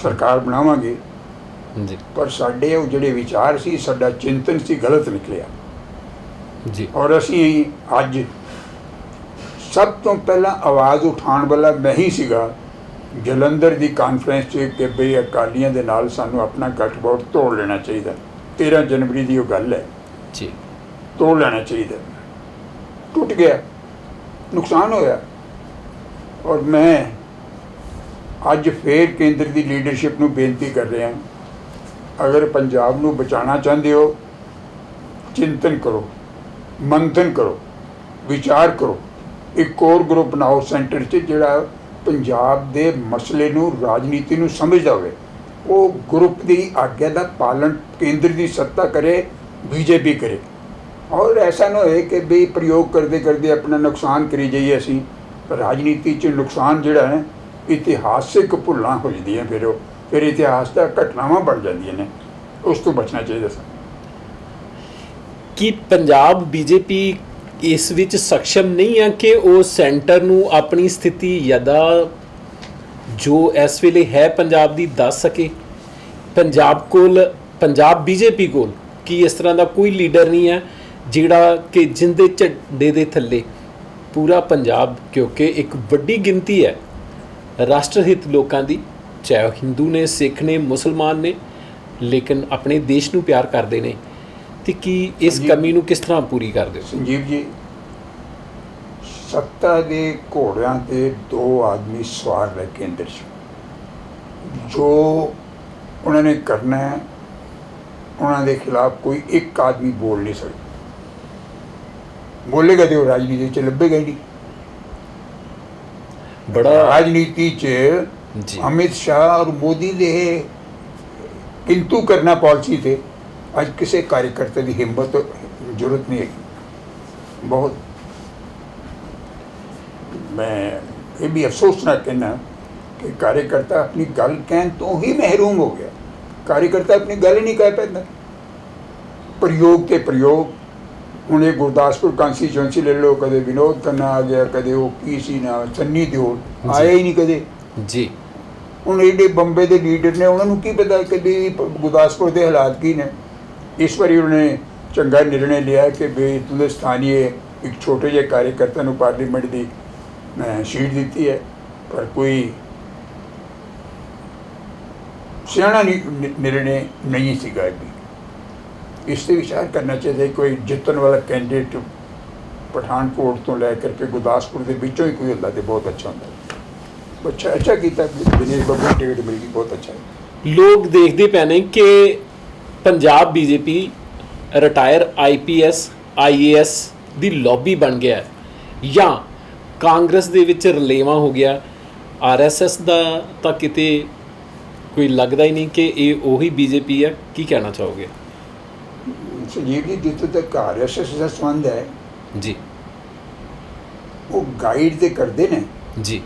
ਸਰਕਾਰ ਬਣਾਵਾਂਗੇ। ਜੀ। ਪਰ ਸਾਡੇ ਉਹ ਜਿਹੜੇ ਵਿਚਾਰ ਸੀ ਸਾਡਾ ਚਿੰਤਨ ਸੀ ਗਲਤ ਨਿਕਲਿਆ। ਜੀ। ਔਰ ਅਸੀਂ ਅੱਜ ਸਭ ਤੋਂ ਪਹਿਲਾਂ ਆਵਾਜ਼ ਉਠਾਉਣ ਵਾਲਾ ਮੈਂ ਹੀ ਸੀਗਾ। ਜਲੰਧਰ ਦੀ ਕਾਨਫਰੰਸ 'ਚ ਕਿ ਬਈ ਅਕਾਲੀਆਂ ਦੇ ਨਾਲ ਸਾਨੂੰ ਆਪਣਾ ਗੱਠਜੋੜ ਤੋੜ ਲੈਣਾ ਚਾਹੀਦਾ। 13 ਜਨਵਰੀ ਦੀ ਉਹ ਗੱਲ ਹੈ। ਜੀ। ਤੋੜ ਲੈਣਾ ਚਾਹੀਦਾ। ਟੁੱਟ ਗਿਆ। ਨੁਕਸਾਨ ਹੋਇਆ। ਔਰ ਮੈਂ ਅੱਜ ਫੇਰ ਕੇਂਦਰ ਦੀ ਲੀਡਰਸ਼ਿਪ ਨੂੰ ਬੇਨਤੀ ਕਰ ਰਿਹਾ ਅਗਰ ਪੰਜਾਬ ਨੂੰ ਬਚਾਉਣਾ ਚਾਹੁੰਦੇ ਹੋ ਚਿੰਤਨ ਕਰੋ ਮੰਥਨ ਕਰੋ ਵਿਚਾਰ ਕਰੋ। ਇੱਕ ਕੋਰ ਗਰੁੱਪ ਬਣਾਓ ਸੈਂਟਰ 'ਚ ਜਿਹੜਾ ਪੰਜਾਬ ਦੇ ਮਸਲੇ ਨੂੰ, ਰਾਜਨੀਤੀ ਨੂੰ ਸਮਝਦਾ ਹੋਵੇ, ਉਹ ਗਰੁੱਪ ਦੀ ਆਗਿਆ ਦਾ ਪਾਲਣ ਕੇਂਦਰ ਦੀ ਸੱਤਾ ਕਰੇ, ਬੀਜੇਪੀ ਕਰੇ। ਔਰ ਐਸਾ ਨਾ ਹੋਏ ਕਿ ਵੀ ਪ੍ਰਯੋਗ ਕਰਦੇ ਕਰਦੇ ਆਪਣਾ ਨੁਕਸਾਨ ਕਰੀ ਜਾਈਏ ਅਸੀਂ। ਰਾਜਨੀਤੀ 'ਚ ਨੁਕਸਾਨ ਜਿਹੜਾ ਹੈ, ਇਤਿਹਾਸਿਕ ਭੁੱਲਾਂ ਹੋ ਜਾਂਦੀਆਂ ਫਿਰ ਉਹ। ਫਿਰ ਇਤਿਹਾਸ ਦਾ ਘਟਨਾਵਾਂ ਬਣ ਜਾਂਦੀਆਂ ਨੇ। ਉਸ ਤੋਂ ਬਚਣਾ ਚਾਹੀਦਾ ਸਾਨੂੰ ਕਿ ਪੰਜਾਬ ਬੀਜੇਪੀ ਇਸ ਵਿੱਚ ਸક્ષਮ ਨਹੀਂ ਹੈ ਕਿ ਉਹ ਸੈਂਟਰ ਨੂੰ ਆਪਣੀ ਸਥਿਤੀ ਯਦਾ ਜੋ ਇਸ ਵੇਲੇ ਹੈ ਪੰਜਾਬ ਦੀ ਦੱਸ ਸਕੇ। ਪੰਜਾਬ ਕੋਲ, ਪੰਜਾਬ ਬੀਜੇਪੀ ਕੋਲ ਕੀ ਇਸ ਤਰ੍ਹਾਂ ਦਾ ਕੋਈ ਲੀਡਰ ਨਹੀਂ ਹੈ ਜਿਹੜਾ ਕਿ ਜਿੰਦੇ ਝੰਡੇ ਦੇ ਥੱਲੇ ਪੂਰਾ ਪੰਜਾਬ ਕਿਉਂਕਿ ਇੱਕ ਵੱਡੀ ਗਿਣਤੀ ਹੈ। ਰਾਸ਼ਟਰ ਹਿੱਤ ਲੋਕਾਂ ਦੀ, ਚਾਹੇ ਉਹ ਹਿੰਦੂ ਨੇ, ਸਿੱਖ ਨੇ, ਮੁਸਲਮਾਨ ਨੇ, ਲੇਕਿਨ ਆਪਣੇ ਦੇਸ਼ ਨੂੰ ਪਿਆਰ ਕਰਦੇ ਨੇ। ਤੇ ਕੀ ਇਸ। ਕਮੀ ਨੂੰ ਕਿਸ ਤਰ੍ਹਾਂ ਪੂਰੀ ਕਰਦੇ ਹੋ? ਸੰਜੀਵ ਜੀ ਸੱਤਾ ਦੇ ਘੋੜਿਆਂ ਤੇ ਦੋ ਆਦਮੀ ਸਵਾਰ ਰਹੇ ਕੇਂਦਰ 'ਚ ਜੋ ਉਹਨਾਂ ਨੇ ਕਰਨਾ ਹੈ ਉਹਨਾਂ ਦੇ ਖਿਲਾਫ ਕੋਈ ਇੱਕ ਆਦਮੀ ਬੋਲ ਨਹੀਂ ਸਕਦਾ। ਬੋਲੇਗਾ ਤੇ ਉਹ ਰਾਜਨੀਤੀ 'ਚ ਲੱਭੇਗਾ ਹੀ ਨਹੀਂ। ਬੜਾ ਰਾਜਨੀਤੀ 'ਚ ਜੀ। ਅਮਿਤ ਸ਼ਾਹ ਔਰ ਮੋਦੀ ਦੇ ਕਿੰਤੂ ਕਰਨਾ ਪਾਲਿਸੀ ਤੇ ਅੱਜ ਕਿਸੇ ਕਾਰਜਕਰਤਾ ਦੀ ਹਿੰਮਤ ਜ਼ਰੂਰਤ ਨਹੀਂ ਹੈ ਬਹੁਤ। ਮੈਂ ਇਹ ਵੀ ਅਫਸੋਸ ਨਾਲ ਕਹਿਣਾ ਕਿ ਕਾਰਜਕਰਤਾ ਆਪਣੀ ਗੱਲ ਕਹਿਣ ਤੋਂ ਹੀ ਮਹਿਰੂਮ ਹੋ ਗਿਆ। ਕਾਰਜਕਰਤਾ ਆਪਣੀ ਗੱਲ ਹੀ ਨਹੀਂ ਕਹਿ ਪੈਂਦਾ। ਪ੍ਰਯੋਗ ਤੇ ਪ੍ਰਯੋਗ। ਹੁਣ ਇਹ ਗੁਰਦਾਸਪੁਰ ਕੰਸਟੀਚੁਐਂਸੀ ਲੈ ਲਓ ਕਦੇ ਵਿਨੋਦ ਖੰਨਾ ਆ ਗਿਆ ਕਦੇ ਉਹ ਕੀ ਸੀ ਨਾ ਸੰਨੀ ਦਿਓਲ ਆਇਆ ਹੀ ਨਹੀਂ ਕਦੇ। ਜੀ। ਹੁਣ ਇਹਦੇ ਬੰਬੇ ਦੇ ਲੀਡਰ ਨੇ ਉਹਨਾਂ ਨੂੰ ਕੀ ਪਤਾ ਕਿ ਵੀ ਪ- ਗੁਰਦਾਸਪੁਰ ਦੇ ਹਾਲਾਤ ਕੀ ਨੇ। ਇਸ ਵਾਰੀ ਉਹਨੇ ਚੰਗਾ ਨਿਰਣੇ ਲਿਆ ਕਿ ਵੀ ਤੁੰਦੇ ਸਥਾਨੀਏ ਇੱਕ ਛੋਟੇ ਜਿਹੇ ਕਾਰਜਕਰਤਾ ਨੂੰ ਪਾਰਲੀਮੈਂਟ ਦੀ ਸੀਟ ਦਿੱਤੀ ਹੈ, ਪਰ ਕੋਈ ਸਿਆਣਾ ਨਿ- ਨਿਰਣੇ ਨਹੀਂ ਸੀਗਾ ਇਹ ਵੀ ਇਸ ਤੇ ਵਿਚਾਰ ਕਰਨਾ ਚਾਹੀਦਾ ਕੋਈ ਜਿੱਤਣ ਵਾਲਾ ਕੈਂਡੀਡੇਟ ਪਠਾਨਕੋਟ ਤੋਂ ਲੈ ਕਰਕੇ ਗੁਰਦਾਸਪੁਰ ਦੇ ਵਿੱਚੋਂ ਹੀ ਕੋਈ ਹੁੰਦਾ ਤੇ ਬਹੁਤ ਅੱਛਾ ਹੁੰਦਾ ਅੱਛਾ ਅੱਛਾ ਕੀਤਾ, ਦਿਨੇਸ਼ ਬਾਬੂ ਟਿਕਟ ਮਿਲ ਗਈ, ਬਹੁਤ ਅੱਛਾ। ਲੋਕ ਦੇਖਦੇ ਪਏ ਨੇ ਕਿ Punjab BJP retire IPS IAS ਦੀ ਲੌਬੀ ਬਣ ਗਿਆ ਹੈ। ਜਾਂ ਕਾਂਗਰਸ ਦੇ ਵਿੱਚ ਰਲੇਵਾ ਹੋ ਗਿਆ। ਆਰਐਸਐਸ ਦਾ ਤਾਂ ਕਿਤੇ ਕੋਈ ਲੱਗਦਾ ਹੀ ਨਹੀਂ ਕਿ ਇਹ ਉਹੀ ਬੀਜੇਪੀ ਹੈ। ਕੀ ਕਹਿਣਾ ਚਾਹੋਗੇ? ਸੰਜੀਵ ਜੀ ਜਿੱਥੇ ਤੱਕ ਆਰਐਸਐਸ ਦਾ ਸੰਬੰਧ ਹੈ ਜੀ। ਉਹ ਗਾਈਡ ਤੇ ਕਰਦੇ ਨੇ ਜੀ।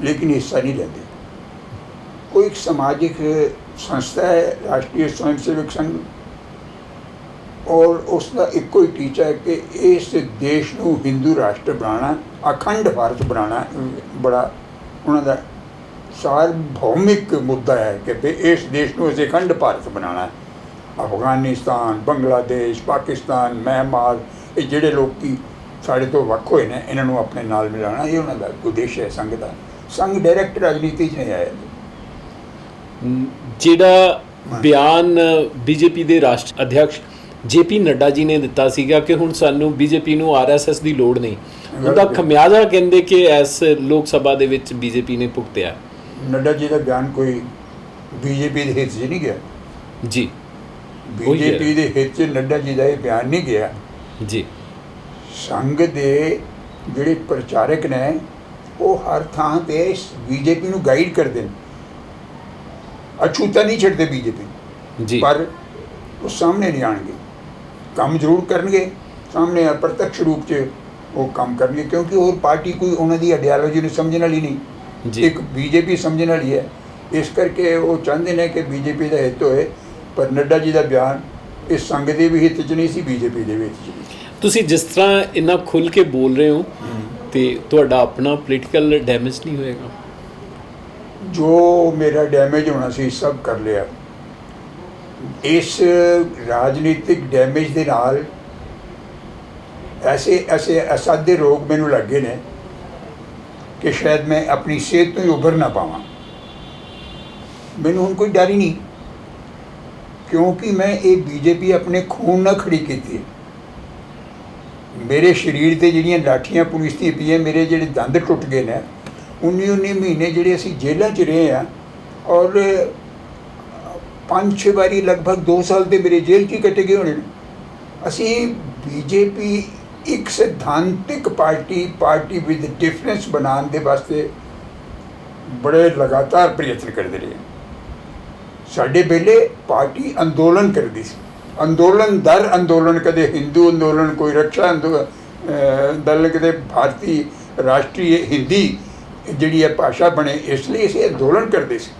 ਲੇਕਿਨ ਹਿੱਸਾ ਨਹੀਂ ਲੈਂਦੇ। ਕੋਈ ਇੱਕ ਸਮਾਜਿਕ ਸੰਸਥਾ ਹੈ, ਰਾਸ਼ਟਰੀ ਸਵੈਂ ਸੇਵਕ ਸੰਘ। ਔਰ ਉਸ ਦਾ ਇੱਕੋ ਹੀ ਟੀਚਾ ਹੈ ਕਿ ਇਸ ਦੇਸ਼ ਨੂੰ ਹਿੰਦੂ ਰਾਸ਼ਟਰ ਬਣਾਉਣਾ, ਅਖੰਡ ਭਾਰਤ ਬਣਾਉਣਾ, ਬੜਾ ਉਹਨਾਂ ਦਾ ਸਾਰਵਭੌਮਿਕ ਮੁੱਦਾ ਹੈ ਕਿ ਵੀ ਇਸ ਦੇਸ਼ ਨੂੰ ਅਸੀਂ ਅਖੰਡ ਭਾਰਤ ਬਣਾਉਣਾ। ਅਫਗਾਨਿਸਤਾਨ, ਬੰਗਲਾਦੇਸ਼, ਪਾਕਿਸਤਾਨ ਮਿਆਂਮਾਰ ਇਹ ਜਿਹੜੇ ਲੋਕੀ ਸਾਡੇ ਤੋਂ ਵੱਖ ਹੋਏ ਨੇ, ਇਹਨਾਂ ਨੂੰ ਆਪਣੇ ਨਾਲ ਮਿਲਾਉਣਾ, ਇਹ ਉਹਨਾਂ ਦਾ ਉਦੇਸ਼ ਹੈ ਸੰਘ ਦਾ। ਸੰਘ ਡਾਇਰੈਕਟ ਰਾਜਨੀਤੀ 'ਚ ਨਹੀਂ ਆਇਆ। ਜਿਹੜਾ ਬਿਆਨ ਬੀਜੇਪੀ ਦੇ ਰਾਸ਼ਟਰ ਅਧਿਕਸ਼ ਜੇਪੀ ਨੱਡਾ ਜੀ ਨੇ ਦਿੱਤਾ ਸੀਗਾ ਕਿ ਹੁਣ ਸਾਨੂੰ ਬੀਜੇਪੀ ਨੂੰ ਆਰਐਸਐਸ ਦੀ ਲੋੜ ਨਹੀਂ। ਉਹਦਾ ਖਮਿਆਜ਼ਾ ਕਹਿੰਦੇ ਕਿ ਇਸ ਲੋਕ ਸਭਾ ਦੇ ਵਿੱਚ ਬੀਜੇਪੀ ਨੇ ਭੁਗਤਿਆ। ਨੱਡਾ ਜੀ ਦਾ ਬਿਆਨ ਕੋਈ ਬੀਜੇਪੀ ਦੇ ਹਿੱਤ 'ਚ ਨਹੀਂ ਗਿਆ? ਜੀ। ਬੀਜੇਪੀ ਦੇ ਹਿੱਤ 'ਚ ਨੱਡਾ ਜੀ ਦਾ ਇਹ ਬਿਆਨ ਨਹੀਂ ਗਿਆ। ਜੀ। ਸੰਘ ਦੇ ਜਿਹੜੇ ਪ੍ਰਚਾਰਕ ਨੇ ਉਹ ਹਰ ਥਾਂ ਤੇ ਬੀਜੇਪੀ ਨੂੰ ਗਾਈਡ ਕਰਦੇ ਨੇ। ਅਛੂਤਾ ਨਹੀਂ ਛੱਡਦੇ ਬੀਜੇਪੀ। ਜੀ। ਪਰ ਉਹ ਸਾਹਮਣੇ ਨਹੀਂ ਆਣਗੇ। ਕੰਮ ਜ਼ਰੂਰ ਕਰਨਗੇ। ਸਾਹਮਣੇ ਅਪਰਤੱਖ ਰੂਪ 'ਚ ਉਹ ਕੰਮ ਕਰਨਗੇ। ਕਿਉਂਕਿ ਹੋਰ ਪਾਰਟੀ ਕੋਈ ਉਹਨਾਂ ਦੀ ਆਈਡੀਓਲੋਜੀ ਨੂੰ ਸਮਝਣ ਵਾਲੀ ਨਹੀਂ। ਜੀ। ਇੱਕ ਬੀਜੇਪੀ ਸਮਝਣ ਵਾਲੀ ਹੈ। ਇਸ ਕਰਕੇ ਉਹ ਚਾਹੁੰਦੇ ਨੇ ਕਿ ਬੀਜੇਪੀ ਦਾ ਹਿੱਤ ਹੋਏ। ਪਰ ਨੱਡਾ ਜੀ ਦਾ ਬਿਆਨ ਇਸ ਸੰਘ ਦੇ ਵੀ ਹਿੱਤ 'ਚ ਨਹੀਂ ਸੀ ਬੀਜੇਪੀ ਦੇ ਵੀ ਹਿੱਤ 'ਚ ਨਹੀਂ ਸੀ। ਤੁਸੀਂ ਜਿਸ ਤਰ੍ਹਾਂ ਇੰਨਾ ਖੁੱਲ ਕੇ ਬੋਲ ਰਹੇ ਹੋ ਤੇ ਤੁਹਾਡਾ ਆਪਣਾ ਪੋਲੀਟੀਕਲ ਡੈਮੇਜ ਨਹੀਂ ਹੋਏਗਾ। ਜੋ ਮੇਰਾ ਡੈਮੇਜ ਹੋਣਾ ਸੀ, ਸਭ ਕਰ ਲਿਆ। ਇਸ ਰਾਜਨੀਤਿਕ ਡੈਮੇਜ ਦੇ ਨਾਲ ਐਸੇ ਐਸੇ ਅਸਾਧੇ ਰੋਗ ਮੈਨੂੰ ਲੱਗੇ ਨੇ ਕਿ ਸ਼ਾਇਦ ਮੈਂ ਆਪਣੀ ਸਿਹਤ ਤੋਂ ਹੀ ਉੱਭਰ ਨਾ ਪਾਵਾਂ। ਮੈਨੂੰ ਹੁਣ ਕੋਈ ਡਰ ਹੀ ਨਹੀਂ, ਕਿਉਂਕਿ ਮੈਂ ਇਹ ਬੀਜੇਪੀ ਆਪਣੇ ਖੂਨ ਨਾਲ ਖੜੀ ਕੀਤੀ ਮੇਰੇ ਸਰੀਰ ਤੇ ਜਿਹੜੀਆਂ ਲਾਠੀਆਂ ਪੁਲਿਸ ਦੀਆਂ ਪਈਆਂ, ਮੇਰੇ ਜਿਹੜੇ ਦੰਦ ਟੁੱਟ ਗਏ ਨੇ 19 19 ਮਹੀਨੇ ਜਿਹੜੇ ਅਸੀਂ ਜੇਲ੍ਹਾਂ 'ਚ ਰਹੇ ਆ ਔਰ ਪੰਜ ਛੇ ਵਾਰੀ ਲਗਭਗ 2 ਸਾਲ ਤੇ ਮੇਰੇ ਜੇਲ੍ਹ 'ਚ ਹੀ ਕੱਟੇ ਗਏ ਹੋਣੇ ਨੇ। ਅਸੀਂ ਬੀਜੇਪੀ ਇੱਕ ਸਿਧਾਂਤਿਕ ਪਾਰਟੀ ਪਾਰਟੀ ਵਿਦ ਡਿਫਰੈਂਸ ਬਣਾਉਣ ਦੇ ਵਾਸਤੇ ਬੜੇ ਲਗਾਤਾਰ ਪ੍ਰਯਤਨ ਕਰਦੇ ਰਹੇ ਸਾਡੇ ਵੇਲੇ ਪਾਰਟੀ ਅੰਦੋਲਨ ਕਰਦੀ ਸੀ। ਅੰਦੋਲਨ ਦਰ ਅੰਦੋਲਨ, ਕਦੇ ਹਿੰਦੂ ਅੰਦੋਲਨ, ਕੋਈ ਰੱਖਿਆ ਅੰਦੋ- ਅਹ ਦਲ, ਕਦੇ ਭਾਰਤੀ ਰਾਸ਼ਟਰੀ ਹਿੰਦੀ ਜਿਹੜੀ ਹੈ ਭਾਸ਼ਾ ਬਣੇ, ਇਸ ਲਈ ਅਸੀਂ ਅੰਦੋਲਨ ਕਰਦੇ ਸੀ।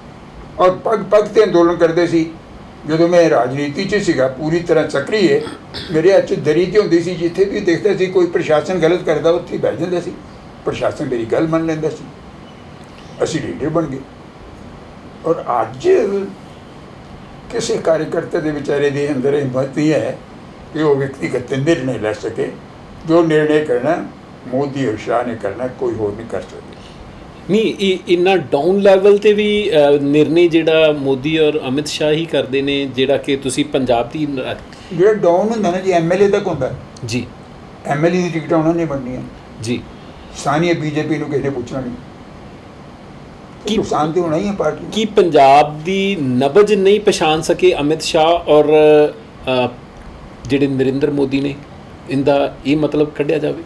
ਔਰ ਪਗ ਪਗ ਤੇ ਅੰਦੋਲਨ ਕਰਦੇ ਸੀ। ਜਦੋਂ ਮੈਂ ਰਾਜਨੀਤੀ 'ਚ ਸੀਗਾ, ਪੂਰੀ ਤਰ੍ਹਾਂ ਸਕਰੀ ਹੈ ਮੇਰੇ ਹੱਥ 'ਚ ਦਰੀ ਤੇ ਹੁੰਦੀ ਸੀ, ਜਿੱਥੇ ਵੀ ਦੇਖਦਾ ਸੀ, ਕੋਈ ਪ੍ਰਸ਼ਾਸਨ ਗਲਤ ਕਰਦਾ, ਉੱਥੇ ਬਹਿ ਜਾਂਦਾ ਸੀ। ਪ੍ਰਸ਼ਾਸਨ ਮੇਰੀ ਗੱਲ ਮੰਨ ਲੈਂਦਾ ਸੀ। ਅਸੀਂ ਲੀਡਰ ਬਣ ਗਏ। ਔਰ ਅੱਜ ਕਿਸੇ ਕਾਰਜਕਰਤਾ ਦੇ ਵਿਚਾਰੇ ਦੇ ਅੰਦਰ ਹਿੰਮਤ ਨਹੀਂ ਹੈ ਕਿ ਉਹ ਵਿਅਕਤੀਗਤ ਨਿਰਣੇ ਲੈ ਸਕੇ। ਜੋ ਨਿਰਣੇ ਕਰਨਾ, ਮੋਦੀ ਔਰ ਸ਼ਾਹ ਨੇ ਕਰਨਾ, ਕੋਈ ਹੋਰ ਨਹੀਂ ਕਰ ਸਕਦਾ। ਨਹੀਂ ਇੰਨਾ ਡਾਊਨ ਲੈਵਲ ਤੇ ਵੀ ਨਿਰਣੇ ਜਿਹੜਾ ਮੋਦੀ ਔਰ ਅਮਿਤ ਸ਼ਾਹ ਹੀ ਕਰਦੇ ਨੇ ਜਿਹੜਾ ਕਿ ਤੁਸੀਂ ਪੰਜਾਬ ਦੀ ਜਿਹੜਾ ਡਾਊਨ ਹੁੰਦਾ ਨਾ ਜੀ ਐਮਐਲਏ ਤੱਕ ਹੁੰਦਾ। ਜੀ। ਐਮਐਲਏ ਦੀ ਟਿਕਟਾਂ ਉਹਨਾਂ ਨੇ ਬਣਨੀਆਂ। ਜੀ। ਸਾਨੀਆ ਬੀਜੇਪੀ ਨੂੰ ਕਿਸੇ ਪੁੱਛਣਾ ਨਹੀਂ। ਕੀ- ਨੁਕਸਾਨ ਤੇ ਹੋਣਾ ਹੀ ਹੈ ਪਾਰਟੀ। ਕੀ ਪੰਜਾਬ ਦੀ ਨਬਜ ਨਹੀਂ ਪਛਾਣ ਸਕੇ ਅਮਿਤ ਸ਼ਾਹ ਔਰ ਜਿਹੜੇ ਨਰਿੰਦਰ ਮੋਦੀ ਨੇ? ਇਹਦਾ ਇਹ ਮਤਲਬ ਕੱਢਿਆ ਜਾਵੇ?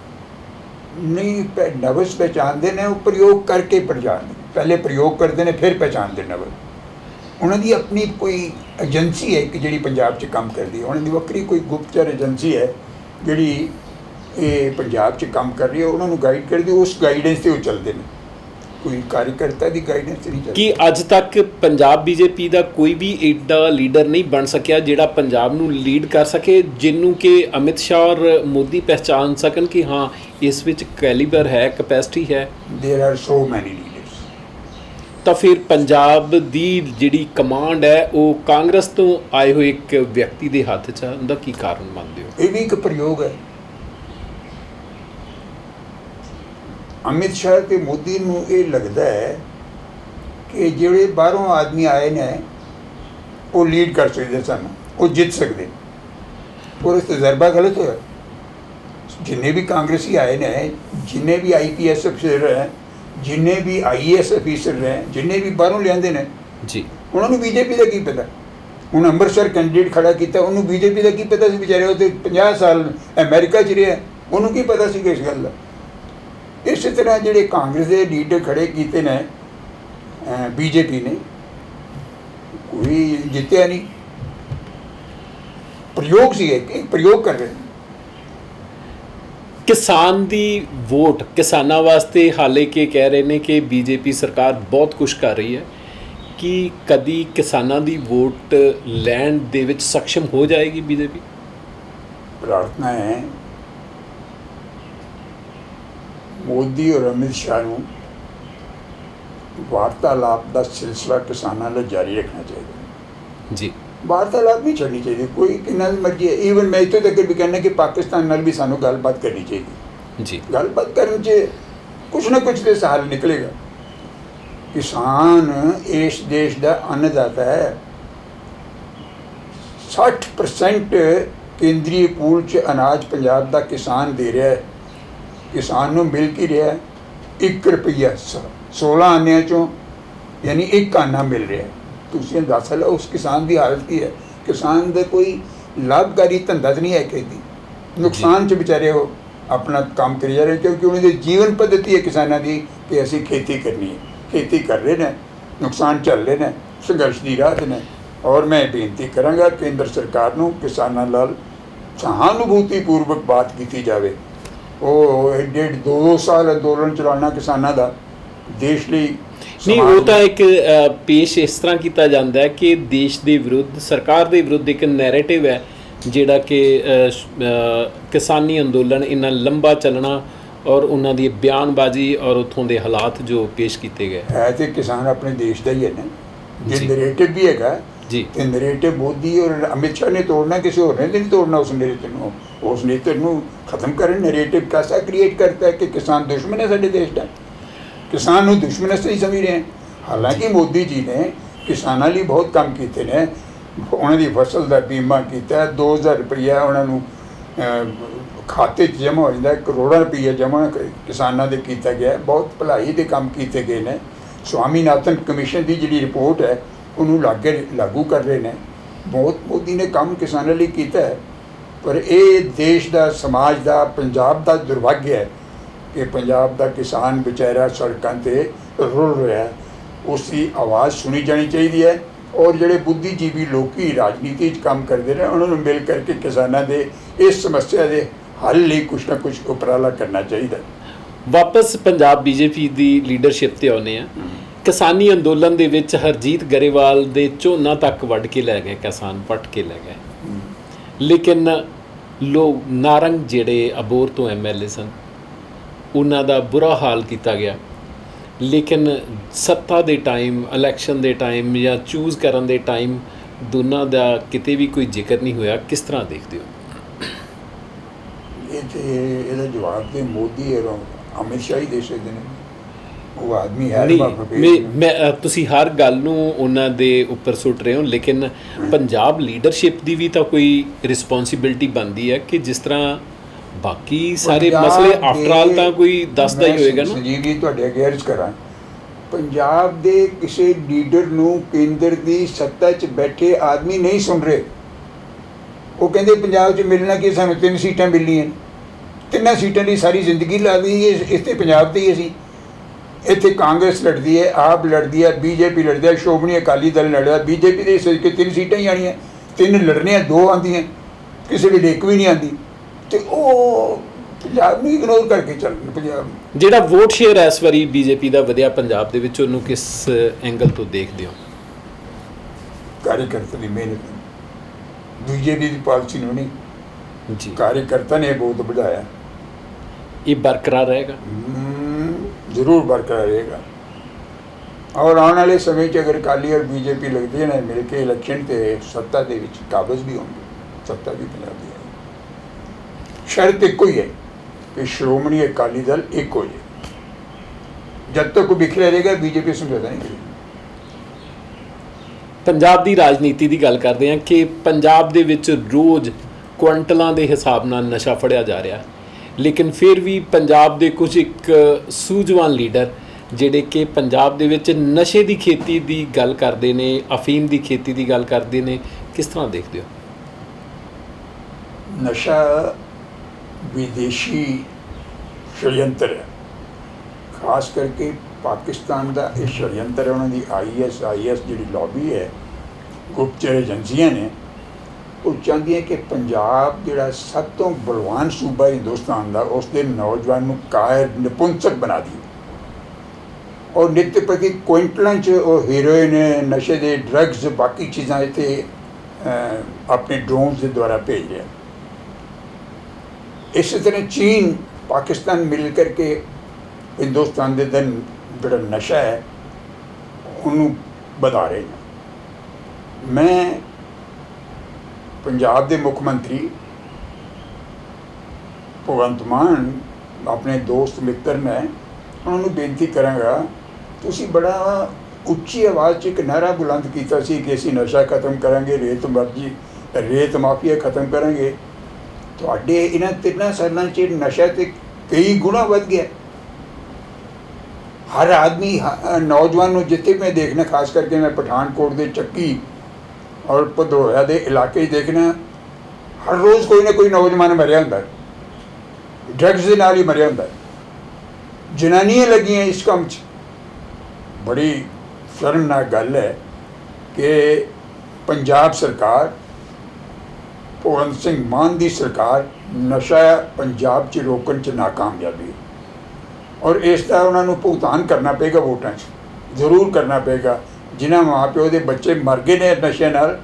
ਨਹੀਂ ਪਹਿ- ਨਵਸ ਪਹਿਚਾਨਦੇ ਨੇ, ਉਹ ਪ੍ਰਯੋਗ ਕਰਕੇ ਪਛਾਣਦੇ ਪਹਿਲੇ ਪ੍ਰਯੋਗ ਕਰਦੇ ਨੇ, ਫਿਰ ਪਹਿਚਾਨਦੇ ਨਵਸ। ਉਹਨਾਂ ਦੀ ਆਪਣੀ ਕੋਈ ਏਜੰਸੀ ਹੈ ਕਿ ਜਿਹੜੀ ਪੰਜਾਬ 'ਚ ਕੰਮ ਕਰਦੀ ਹੈ। ਉਹਨਾਂ ਦੀ ਵੱਖਰੀ ਕੋਈ ਗੁਪਤਚਰ ਏਜੰਸੀ ਹੈ, ਜਿਹੜੀ ਇਹ ਪੰਜਾਬ 'ਚ ਕੰਮ ਕਰ ਰਹੀ ਹੈ, ਉਹਨਾਂ ਨੂੰ ਗਾਈਡ ਕਰਦੀ ਉਸ ਗਾਈਡੈਂਸ ਤੇ ਉਹ ਚੱਲਦੇ ਨੇ। ਕੋਈ ਕਾਰਜਕਰਤਾ ਦੀ ਗਾਈਡੈਂਸ ਤੇ ਨਹੀਂ ਚੱਲਦੇ ਕਿ ਅੱਜ ਤੱਕ ਪੰਜਾਬ ਬੀਜੇਪੀ ਦਾ ਕੋਈ ਵੀ ਏਡਾ ਲੀਡਰ ਨਹੀਂ ਬਣ ਸਕਿਆ ਜਿਹੜਾ ਪੰਜਾਬ ਨੂੰ ਲੀਡ ਕਰ ਸਕੇ ਜਿਹਨੂੰ ਕਿ ਅਮਿਤ ਸ਼ਾਹ ਔਰ ਮੋਦੀ ਪਹਿਚਾਨ ਸਕਣ ਕਿ ਹਾਂ ਇਸ ਵਿੱਚ ਕੈਲੀਬਰ ਹੈ ਕੈਪੈਸਿਟੀ ਹੈ there are so many leaders ਤਾਂ ਫਿਰ ਪੰਜਾਬ ਦੀ ਜਿਹੜੀ ਕਮਾਂਡ ਹੈ ਉਹ ਕਾਂਗਰਸ ਤੋਂ ਆਏ ਹੋਏ ਇੱਕ ਵਿਅਕਤੀ ਦੇ ਹੱਥ 'ਚ ਹੈ ਉਹਦਾ ਕੀ ਕਾਰਨ ਮੰਨਦੇ ਹੋ ਇਹ ਵੀ ਇੱਕ ਪ੍ਰਯੋਗ ਹੈ ਅਮਿਤ ਸ਼ਾਹ ਤੇ ਮੋਦੀ ਨੂੰ ਇਹ ਲੱਗਦਾ ਹੈ ਕਿ ਜਿਹੜੇ ਬਾਹਰੋਂ ਆਦਮੀ ਆਏ ਨੇ ਉਹ ਲੀਡ ਕਰ ਸਕਦੇ ਸਨ ਉਹ ਜਿੱਤ ਸਕਦੇ ਪਰ ਇਸ ਤਜਰਬਾ ਗਲਤ ਹੋਇਆ। ਜਿੰਨੇ ਵੀ ਕਾਂਗਰਸੀ ਆਏ ਨੇ ਜਿੰਨੇ ਵੀ ਆਈਪੀਐਸ ਅਫਸਰ ਹੈ ਜਿੰਨੇ ਵੀ ਆਈਏਐਸ ਅਫੀਸਰ ਹੈ ਜਿੰਨੇ ਵੀ ਬਾਹਰੋਂ ਲਿਆਂਦੇ ਨੇ ਜੀ। ਉਹਨਾਂ ਨੂੰ ਬੀਜੇਪੀ ਦਾ ਕੀ ਪਤਾ? ਹੁਣ ਅੰਮ੍ਰਿਤਸਰ ਕੈਂਡੀਡੇਟ ਖੜਾ ਕੀਤਾ ਉਹਨੂੰ ਬੀਜੇਪੀ ਦਾ ਕੀ ਪਤਾ ਸੀ ਵਿਚਾਰੇ? ਉਹ ਤੇ 50 ਸਾਲ ਅਮਰੀਕਾ 'ਚ ਰਿਹਾ। ਉਹਨੂੰ ਕੀ ਪਤਾ ਸੀ ਇਸ ਗੱਲ ਦਾ? ਇਸੇ ਤਰ੍ਹਾਂ ਜਿਹੜੇ ਕਾਂਗਰਸ ਦੇ ਲੀਡਰ ਖੜੇ ਕੀਤੇ ਨੇ ਬੀਜੇਪੀ ਨੇ ਕੋਈ ਜਿੱਤਿਆ ਨਹੀਂ। ਪ੍ਰਯੋਗ ਸੀ ਇੱਕ ਪ੍ਰਯੋਗ ਕਰ ਰਹੇ ਕਿਸਾਨ ਦੀ ਵੋਟ ਕਿਸਾਨਾਂ ਵਾਸਤੇ ਹਾਲੇ ਕਿ ਕਹਿ ਰਹੇ ਨੇ ਕਿ ਬੀਜੇਪੀ ਸਰਕਾਰ ਬਹੁਤ ਕੁਝ ਕਰ ਰਹੀ ਹੈ ਕਿ ਕਦੀ ਕਿਸਾਨਾਂ ਦੀ ਵੋਟ ਲੈਣ ਦੇ ਵਿੱਚ ਸક્ષਮ ਹੋ ਜਾਏਗੀ ਬੀਜੇਪੀ? ਪ੍ਰਾਰਥਨਾ ਹੈ ਮੋਦੀ ਔਰ ਅਮਿਤ ਸ਼ਾਹ ਨੂੰ ਵਾਰਤਾਲਾਪ ਦਾ ਸਿਲਸਿਲਾ ਕਿਸਾਨਾਂ ਨਾਲ ਜਾਰੀ ਰੱਖਣਾ ਚਾਹੀਦਾ ਜੀ। ਵਾਰਤਾਲਾਪ ਨਹੀਂ ਛੱਡਣੀ ਚਾਹੀਦੀ ਕੋਈ ਕਿੰਨਾ ਵੀ ਮਰਜ਼ੀ ਈਵਨ ਮੈਂ ਇੱਥੋਂ ਤੱਕ ਵੀ ਕਹਿੰਦਾ ਕਿ ਪਾਕਿਸਤਾਨ ਨਾਲ ਵੀ ਸਾਨੂੰ ਗੱਲਬਾਤ ਕਰਨੀ ਚਾਹੀਦੀ ਜੀ। ਗੱਲਬਾਤ ਕਰਨ 'ਚ ਕੁਛ ਨਾ ਕੁਛ ਦੇ ਹੱਲ ਨਿਕਲੇਗਾ। ਕਿਸਾਨ ਇਸ ਦੇਸ਼ ਦਾ ਅੰਨਦਾਤਾ ਹੈ। 60% ਕੇਂਦਰੀ ਪੂਲ 'ਚ ਅਨਾਜ ਪੰਜਾਬ ਦਾ ਕਿਸਾਨ ਦੇ ਰਿਹਾ ਹੈ। ਕਿਸਾਨ ਨੂੰ ਮਿਲ ਕੀ ਰਿਹਾ ਹੈ? 1 ਰੁਪਈਆ ਸ- 16 ਆਨਿਆਂ ਚੋਂ ਯਾਨੀ ਇੱਕ ਆਨਾ ਮਿਲ ਰਿਹਾ ਤੁਸੀਂ ਦੱਸ ਲਓ ਉਸ ਕਿਸਾਨ ਦੀ ਹਾਲਤ ਕੀ ਹੈ? ਕਿਸਾਨ ਦਾ ਕੋਈ ਲਾਭਕਾਰੀ ਧੰਦਾ ਤਾਂ ਨਹੀਂ ਹੈ ਕਿਸੇ ਨੁਕਸਾਨ 'ਚ ਵਿਚਾਰੇ ਉਹ ਆਪਣਾ ਕੰਮ ਕਰੀ ਜਾ ਰਹੇ ਕਿਉਂਕਿ ਉਹਨਾਂ ਦੀ ਜੀਵਨ ਪੱਧਤੀ ਹੈ ਕਿਸਾਨਾਂ ਦੀ ਕਿ ਅਸੀਂ ਖੇਤੀ ਕਰਨੀ ਹੈ। ਖੇਤੀ ਕਰ ਰਹੇ ਨੇ ਨੁਕਸਾਨ ਝੱਲ ਰਹੇ ਨੇ ਸੰਘਰਸ਼ ਦੀ ਰਾਹ ਤੇ ਨੇ। ਔਰ ਮੈਂ ਬੇਨਤੀ ਕਰਾਂਗਾ ਕੇਂਦਰ ਸਰਕਾਰ ਨੂੰ ਕਿਸਾਨਾਂ ਨਾਲ ਸਹਾਨੁਭੂਤੀ ਪੂਰਵਕ ਬਾਤ ਕੀਤੀ ਜਾਵੇ। ਉਹ ਡੇਢ ਦੋ ਸਾਲ ਅੰਦੋਲਨ ਚਲਾਉਣਾ ਕਿਸਾਨਾਂ ਦਾ ਦੇਸ਼ ਲਈ ਨਹੀਂ ਉਹ ਤਾਂ ਇੱਕ ਪੇਸ਼ ਇਸ ਤਰ੍ਹਾਂ ਕੀਤਾ ਜਾਂਦਾ ਹੈ ਕਿ ਦੇਸ਼ ਦੇ ਵਿਰੁੱਧ ਸਰਕਾਰ ਦੇ ਵਿਰੁੱਧ ਇੱਕ ਨੈਰੇਟਿਵ ਹੈ ਜਿਹੜਾ ਕਿ ਕਿਸਾਨੀ ਅੰਦੋਲਨ ਇੰਨਾ ਲੰਬਾ ਚੱਲਣਾ ਔਰ ਉਹਨਾਂ ਦੀ ਬਿਆਨਬਾਜ਼ੀ ਔਰ ਉਥੋਂ ਦੇ ਹਾਲਾਤ ਜੋ ਪੇਸ਼ ਕੀਤੇ ਗਏ। ਹੈ ਤੇ ਕਿਸਾਨ ਆਪਣੇ ਦੇਸ਼ ਦਾ ਹੀ ਹੈ ਨਾ। ਜੇ। ਨਰੇਟਿਵ ਵੀ ਹੈਗਾ ਜੀ। ਤੇ ਨਰੇਟਿਵ ਮੋਦੀ ਔਰ ਅਮਿਤ ਸ਼ਾਹ ਨੇ ਤੋੜਨਾ ਕਿਸੇ ਹੋਰ ਨੇ ਨਹੀਂ ਤੋੜਨਾ ਉਸ ਨਰੇਟਿਵ ਨੂੰ। ਉਸ ਨੇਤਰ ਨੂੰ ਖਤਮ ਕਰਨ ਨਰੇਟਿਵ ਕੈਸਾ ਕ੍ਰੀਏਟ ਕਰਤਾ ਹੈ ਕਿ ਕਿਸਾਨ ਦੁਸ਼ਮਣ ਹੈ ਸਾਡੇ ਦੇਸ਼ ਦਾ। ਕਿਸਾਨ ਨੂੰ ਦੁਸ਼ਮਣ ਇਸ ਸਮਝ ਰਹੇ ਹਨ। ਹਾਲਾਂਕਿ ਮੋਦੀ ਜੀ ਨੇ ਕਿਸਾਨਾਂ ਲਈ ਬਹੁਤ ਕੰਮ ਕੀਤੇ ਨੇ। ਉਹਨਾਂ ਦੀ ਫਸਲ ਦਾ ਬੀਮਾ ਕੀਤਾ ਹੈ 2000 ਰੁਪਇਆ ਉਹਨਾਂ ਨੂੰ ਖਾਤੇ 'ਚ ਜਮ੍ਹਾਂ ਹੋ ਜਾਂਦਾ, ਕਰੋੜਾਂ ਰੁਪਈਆ ਜਮ੍ਹਾਂ ਕਿਸਾਨਾਂ ਦੇ ਕੀਤਾ ਗਿਆ। ਬਹੁਤ ਭਲਾਈ ਦੇ ਕੰਮ ਕੀਤੇ ਗਏ ਨੇ। ਸਵਾਮੀਨਾਥਨ ਕਮਿਸ਼ਨ ਦੀ ਜਿਹੜੀ ਰਿਪੋਰਟ ਹੈ, ਉਹਨੂੰ ਲਾਗੇ ਲਾਗੂ ਕਰ ਰਹੇ ਨੇ। ਬਹੁਤ ਮੋਦੀ ਨੇ ਕੰਮ ਕਿਸਾਨਾਂ ਲਈ ਕੀਤਾ ਹੈ। ਪਰ ਇਹ ਦੇਸ਼ ਦਾ ਸਮਾਜ ਦਾ ਪੰਜਾਬ ਦਾ ਦੁਰਭਾਗਯ ਹੈ ਕਿ ਪੰਜਾਬ ਦਾ ਕਿਸਾਨ ਵਿਚਾਰਾ ਸੜਕਾਂ ਤੇ ਰੁਲ ਰਿਹਾ ਹੈ। ਉਸ ਦੀ ਆਵਾਜ਼ ਸੁਣੀ ਜਾਣੀ ਚਾਹੀਦੀ ਹੈ ਔਰ ਜਿਹੜੇ ਬੁੱਧੀਜੀਵੀ ਲੋਕੀ ਰਾਜਨੀਤੀ 'ਚ ਕੰਮ ਕਰਦੇ ਨੇ ਉਹਨਾਂ ਨੂੰ ਮਿਲ ਕਰਕੇ ਕਿਸਾਨਾਂ ਦੇ ਇਸ ਸਮੱਸਿਆ ਦੇ ਹੱਲ ਲਈ ਕੁਛ ਨਾ ਕੁਛ ਉਪਰਾਲਾ ਕਰਨਾ ਚਾਹੀਦਾ ਹੈ। ਵਾਪਸ ਪੰਜਾਬ ਬੀਜੇਪੀ ਦੀ ਲੀਡਰਸ਼ਿਪ ਤੇ ਆਉਨੇ ਆ ਕਿਸਾਨੀ ਅੰਦੋਲਨ ਦੇ ਵਿੱਚ ਹਰਜੀਤ ਗਰੇਵਾਲ ਦੇ ਝੋਨਾ ਤੱਕ ਵੱਢ ਕੇ ਲੈ ਗਏ ਕਿਸਾਨ ਪੱਟ ਕੇ ਲੈ ਗਏ। ਲੇਕਿਨ ਲੋਕ ਨਾਰੰਗ ਜਿਹੜੇ ਅਬੋਰ ਤੋਂ ਐਮਐਲਏ ਸਨ, ਉਹਨਾਂ ਦਾ ਬੁਰਾ ਹਾਲ ਕੀਤਾ ਗਿਆ। ਲੇਕਿਨ ਸੱਤਾ ਦੇ ਟਾਈਮ ਇਲੈਕਸ਼ਨ ਦੇ ਟਾਈਮ ਜਾਂ ਚੂਜ਼ ਕਰਨ ਦੇ ਟਾਈਮ ਦੋਨਾਂ ਦਾ ਕਿਤੇ ਵੀ ਕੋਈ ਜ਼ਿਕਰ ਨਹੀਂ ਹੋਇਆ। ਕਿਸ ਤਰ੍ਹਾਂ ਦੇਖਦੇ ਹੋ? ਇਹ ਇਹਦਾ ਜਵਾਬ ਤੇ ਮੋਦੀ ਔਰ ਅਮਿਤ ਸ਼ਾਹ ਹੀ ਦੇ ਸਕਦੇ ਨੇ। ਉਹ ਆਦਮੀ ਹੈ ਨਹੀਂ। ਮੈਂ ਤੁਸੀਂ ਹਰ ਗੱਲ ਨੂੰ ਉਹਨਾਂ ਦੇ ਉੱਪਰ ਸੁੱਟ ਰਹੇ ਹੋ ਲੇਕਿਨ ਪੰਜਾਬ ਲੀਡਰਸ਼ਿਪ ਦੀ ਵੀ ਤਾਂ ਕੋਈ ਰਿਸਪੌਂਸਿਬਿਲਟੀ ਬਣਦੀ ਹੈ ਕਿ ਜਿਸ ਤਰ੍ਹਾਂ ਬਾਕੀ ਸਾਰੇ ਮਸਲੇ ਆਫਟਰ ਆਲ ਦੇ- ਤਾਂ ਕੋਈ ਦੱਸਦਾ ਹੀ ਹੋਏਗਾ ਨਾ ਸੰਜੀਵ ਜੀ ਤੁਹਾਡੇ ਅੱਗੇ ਅਰਜ਼ ਕਰਾਂ ਪੰਜਾਬ ਦੇ ਕਿਸੇ ਲੀਡਰ ਨੂੰ ਕੇਂਦਰ ਦੀ ਸੱਤਾ 'ਚ ਬੈਠੇ ਆਦਮੀ ਨਹੀਂ ਸੁਣ ਰਹੇ ਉਹ ਕਹਿੰਦੇ ਪੰਜਾਬ 'ਚ ਮਿਲਣਾ ਕਿ ਸਾਨੂੰ ਤਿੰਨ ਸੀਟਾਂ ਮਿਲਣੀਆਂ। ਤਿੰਨਾਂ ਸੀਟਾਂ ਲਈ ਸਾਰੀ ਜ਼ਿੰਦਗੀ ਲਾ ਲਈ ਇਸ ਤੇ ਪੰਜਾਬ ਤੇ ਹੀ ਅਸੀਂ ਇੱਥੇ ਕਾਂਗਰਸ ਲੜਦੀ ਹੈ ਆਪ ਲੜਦੀ ਹੈ ਬੀਜੇਪੀ ਲੜਦੀ ਹੈ ਸ਼੍ਰੋਮਣੀ ਅਕਾਲੀ ਦਲ ਲੜਦਾ ਬੀਜੇਪੀ ਦੇ ਸਿਰ ਕੇ ਤਿੰਨ ਸੀਟਾਂ ਹੀ ਆਣੀਆਂ ਤਿੰਨ ਲੜਨੀਆਂ ਦੋ ਆਂਦੀਆਂ ਕਿਸੇ ਵੇਲੇ ਇੱਕ ਵੀ ਨਹੀਂ ਆਂਦੀ ਤੇ ਉਹ ਪੰਜਾਬ ਨੂੰ ਇਗਨੋਰ ਕਰਕੇ ਚੱਲਣ ਪੰਜਾਬ। ਜਿਹੜਾ ਵੋਟ ਸ਼ੇਅਰ ਇਸ ਵਾਰੀ ਬੀਜੇਪੀ ਦਾ ਵਧਿਆ ਪੰਜਾਬ ਦੇ ਵਿੱਚ ਉਹਨੂੰ ਕਿਸ ਐਂਗਲ ਤੋਂ ਦੇਖਦੇ ਹੋ? ਕਾਰਜਕਰਤਾ ਦੀ ਮਿਹਨਤ ਬੀਜੇਪੀ ਦੀ ਪਾਲਿਸੀ ਨੂੰ ਨਹੀਂ। ਜੀ। ਕਾਰਜਕਰਤਾ ਨੇ ਬਹੁਤ ਵਧਾਇਆ। ਇਹ ਬਰਕਰਾਰ ਰਹੇਗਾ। ਜ਼ਰੂਰ ਬਰਕਰਾਰ ਰਹੇਗਾ। ਔਰ ਆਉਣ ਵਾਲੇ ਸਮੇਂ 'ਚ ਅਗਰ ਅਕਾਲੀ ਔਰ ਬੀਜੇਪੀ ਲੱਗਦੀ ਨੇ, ਮਿਲ ਕੇ ਇਲੈਕਸ਼ਨ ਤੇ ਸੱਤਾ ਦੇ ਵਿੱਚ ਕਾਬਜ਼ ਵੀ ਹੋਣਗੇ, ਸੱਤਾ ਵੀ ਪੰਜਾਬ ਦੀ ਹੈ ਸ਼ਰਤ ਇੱਕੋ ਹੀ ਹੈ ਕਿ ਸ਼੍ਰੋਮਣੀ ਅਕਾਲੀ ਦਲ ਇੱਕ ਹੋ ਜਾਏ ਜਦ ਤੱਕ ਉਹ ਬਿਖਰਿਆ ਰਹੇਗਾ, ਬੀਜੇਪੀ ਸਮਝੌਤਾ ਨਹੀਂ ਕਰੇਗੀ। ਪੰਜਾਬ ਦੀ ਰਾਜਨੀਤੀ ਦੀ ਗੱਲ ਕਰਦੇ ਹਾਂ ਕਿ ਪੰਜਾਬ ਦੇ ਵਿੱਚ ਰੋਜ਼ ਕੁਇੰਟਲਾਂ ਦੇ ਹਿਸਾਬ ਨਾਲ ਨਸ਼ਾ ਫੜਿਆ ਜਾ ਰਿਹਾ। ਲੇਕਿਨ ਫਿਰ ਵੀ ਪੰਜਾਬ ਦੇ ਕੁਝ ਇੱਕ ਸੂਝਵਾਨ ਲੀਡਰ ਜਿਹੜੇ ਕਿ ਪੰਜਾਬ ਦੇ ਵਿੱਚ ਨਸ਼ੇ ਦੀ ਖੇਤੀ ਦੀ ਗੱਲ ਕਰਦੇ ਨੇ, ਅਫੀਮ ਦੀ ਖੇਤੀ ਦੀ ਗੱਲ ਕਰਦੇ ਨੇ, ਕਿਸ ਤਰ੍ਹਾਂ ਦੇਖਦੇ ਹੋ? ਨਸ਼ਾ ਵਿਦੇਸ਼ੀ ਸ਼ੜਯੰਤਰ ਹੈ। ਖਾਸ ਕਰਕੇ ਪਾਕਿਸਤਾਨ ਦਾ ਇਹ ਸ਼ੜਯੰਤਰ ਹੈ, ਉਹਨਾਂ ਦੀ ਆਈਐਸ ਆਈਐਸ ਜਿਹੜੀ ਲੌਬੀ ਹੈ ਗੁਪਤਚਰ ਏਜੰਸੀਆਂ ਨੇ ਉਹ ਚਾਹੁੰਦੀ ਹੈ ਕਿ ਪੰਜਾਬ ਜਿਹੜਾ ਸਭ ਤੋਂ ਬਲਵਾਨ ਸੂਬਾ ਹਿੰਦੁਸਤਾਨ ਦਾ ਉਸ ਦੇ ਨੌਜਵਾਨ ਨੂੰ ਕਾਇਰ ਨਿਪੁੰਸਕ ਬਣਾ ਦੀ ਔਰ ਨਿੱਤ ਪ੍ਰਤੀ ਕੁਇੰਟਲਾਂ ਚ ਉਹ ਹੀਰੋਇਨ ਨਸ਼ੇ ਦੇ ਡਰੱਗਸ ਬਾਕੀ ਚੀਜ਼ਾਂ ਇੱਥੇ ਆਪਣੇ ਡਰੋਨਸ ਦੇ ਦੁਆਰਾ ਭੇਜ ਰਿਹਾ ਇਸੇ ਤਰ੍ਹਾਂ ਚੀਨ, ਪਾਕਿਸਤਾਨ ਮਿਲ ਕਰਕੇ ਹਿੰਦੁਸਤਾਨ ਦੇ ਦਿਨ ਜਿਹੜਾ ਨਸ਼ਾ ਹੈ, ਉਹਨੂੰ ਵਧਾ ਰਹੇ ਨੇ। ਮੈਂ ਪੰਜਾਬ ਦੇ ਮੁੱਖ ਮੰਤਰੀ ਭਗਵੰਤ ਮਾਨ, ਆਪਣੇ ਦੋਸਤ ਮਿੱਤਰ ਨੇ ਉਹਨਾਂ ਨੂੰ ਬੇਨਤੀ ਕਰਾਂਗਾ, ਤੁਸੀਂ ਬੜਾ ਉੱਚੀ ਆਵਾਜ਼ 'ਚ ਇੱਕ ਨਾਰਾ ਬੁਲੰਦ ਕੀਤਾ ਸੀ ਕਿ ਅਸੀਂ ਨਸ਼ਾ ਖਤਮ ਕਰਾਂਗੇ, ਰੇਤ ਮਰਜ਼ੀ, ਰੇਤ ਮਾਫੀਆ ਖਤਮ ਕਰਾਂਗੇ। ਤੁਹਾਡੇ ਇਹਨਾਂ ਤਿੰਨਾਂ ਸਾਲਾਂ 'ਚ ਨਸ਼ਾ ਤੇ ਕਈ ਗੁਣਾ ਵੱਧ ਗਿਆ। ਹਰ ਆਦਮੀ, ਹ- ਨੌਜਵਾਨ ਨੂੰ ਜਿੱਥੇ ਮੈਂ ਦੇਖਣਾ, ਖਾਸ ਕਰਕੇ ਮੈਂ ਪਠਾਨਕੋਟ ਦੇ ਚੱਕੀ ਔਰ ਭਦੋਇਆ ਦੇ ਇਲਾਕੇ 'ਚ ਦੇਖਣਾ ਹਰ ਰੋਜ਼ ਕੋਈ ਨਾ ਕੋਈ ਨੌਜਵਾਨ ਮਰਿਆ ਹੁੰਦਾ ਡਰੱਗਸ ਦੇ ਨਾਲ ਹੀ ਮਰਿਆ ਹੁੰਦਾ ਜਨਾਨੀਆਂ ਲੱਗੀਆਂ ਇਸ ਕੰਮ 'ਚ। ਬੜੀ ਸ਼ਰਮਨਾਕ ਗੱਲ ਹੈ ਕਿ ਪੰਜਾਬ ਸਰਕਾਰ, ਭਗਵੰਤ ਸਿੰਘ ਮਾਨ ਦੀ ਸਰਕਾਰ ਨਸ਼ਾ ਪੰਜਾਬ 'ਚ ਰੋਕਣ 'ਚ ਨਾਕਾਮਯਾਬੀ ਔਰ ਇਸ ਦਾ ਉਹਨਾਂ ਨੂੰ ਭੁਗਤਾਨ ਕਰਨਾ ਪਏਗਾ ਵੋਟਾਂ 'ਚ, ਜ਼ਰੂਰ ਕਰਨਾ ਪਏਗਾ। ਜਿਨ੍ਹਾਂ ਮਾਂ ਪਿਓ ਦੇ ਬੱਚੇ ਮਰ ਗਏ ਨੇ ਨਸ਼ੇ ਨਾਲ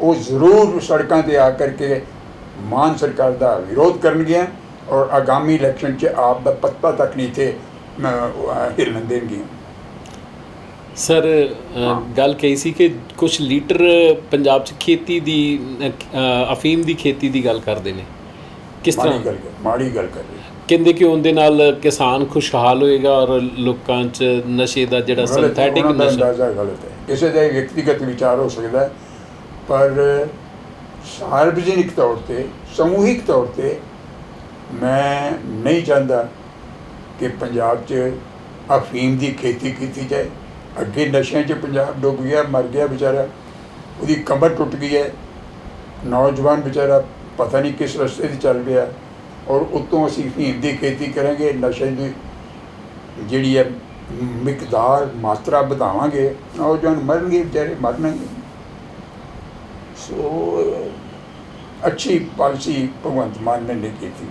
ਉਹ ਜ਼ਰੂਰ ਸੜਕਾਂ ਤੇ ਆ ਕਰਕੇ ਮਾਨ ਸਰਕਾਰ ਦਾ ਵਿਰੋਧ ਕਰਨਗੀਆਂ ਔਰ ਆਗਾਮੀ ਇਲੈਕਸ਼ਨ 'ਚ ਆਪ ਦਾ ਪੱਤਾ ਤੱਕ ਨਹੀਂ ਤੇ ਹਿੱਲਣ ਦੇਣਗੀਆਂ। ਸਰ ਗੱਲ ਕਹੀ ਸੀ ਕਿ ਕੁਝ ਲੀਡਰ ਪੰਜਾਬ 'ਚ ਖੇਤੀ ਦੀ ਅਫੀਮ ਦੀ ਖੇਤੀ ਦੀ ਗੱਲ ਕਰਦੇ ਨੇ। ਕਿਸ ਤਰ੍ਹਾਂ? ਮਾੜੀ ਗੱਲ ਕਰ ਰਹੀ ਕਹਿੰਦੇ ਕਿ ਉਹਦੇ ਨਾਲ ਕਿਸਾਨ ਖੁਸ਼ਹਾਲ ਹੋਏਗਾ ਔਰ ਲੋਕਾਂ 'ਚ ਨਸ਼ੇ ਦਾ ਜਿਹੜਾ ਸਿੰਥੈਟਿਕ ਨਸ਼ਾ ਗਲਤ ਹੈ। ਕਿਸੇ ਦਾ ਵਿਅਕਤੀਗਤ ਵਿਚਾਰ ਹੋ ਸਕਦਾ ਹੈ ਪਰ ਸਾਰਵਜਨਿਕ ਤੌਰ ਤੇ ਸਮੂਹਿਕ ਤੌਰ ਤੇ ਮੈਂ ਨਹੀਂ ਚਾਹੁੰਦਾ ਕਿ ਪੰਜਾਬ 'ਚ ਅਫੀਮ ਦੀ ਖੇਤੀ ਕੀਤੀ ਜਾਏ। ਅੱਗੇ ਨਸ਼ਿਆਂ 'ਚ ਪੰਜਾਬ ਡੁੱਬ ਗਿਆ ਮਰ ਗਿਆ ਵਿਚਾਰਾ ਉਹਦੀ ਕਮਰ ਟੁੱਟ ਗਈ ਹੈ। ਨੌਜਵਾਨ ਵਿਚਾਰਾ ਪਤਾ ਨਹੀਂ ਕਿਸ ਰਸਤੇ ਤੇ ਚੱਲ ਪਿਆ। ਔਰ ਉਤੋਂ ਅਸੀਂ ਅਫੀਮ ਦੀ ਖੇਤੀ ਕਰਾਂਗੇ ਨਸ਼ੇ ਦੀ ਜਿਹੜੀ ਹੈ ਮਿਕਦਾਰ ਮਾਤਰਾ ਵਧਾਵਾਂਗੇ ਨੌਜਵਾਨ ਮਰਨਗੇ ਵਿਚਾਰੇ ਮਰਨਗੇ। ਸੋ ਅੱਛੀ ਪਾਲਿਸੀ ਭਗਵੰਤ ਮਾਨ ਨੇ ਨਹੀਂ ਕੀਤੀ।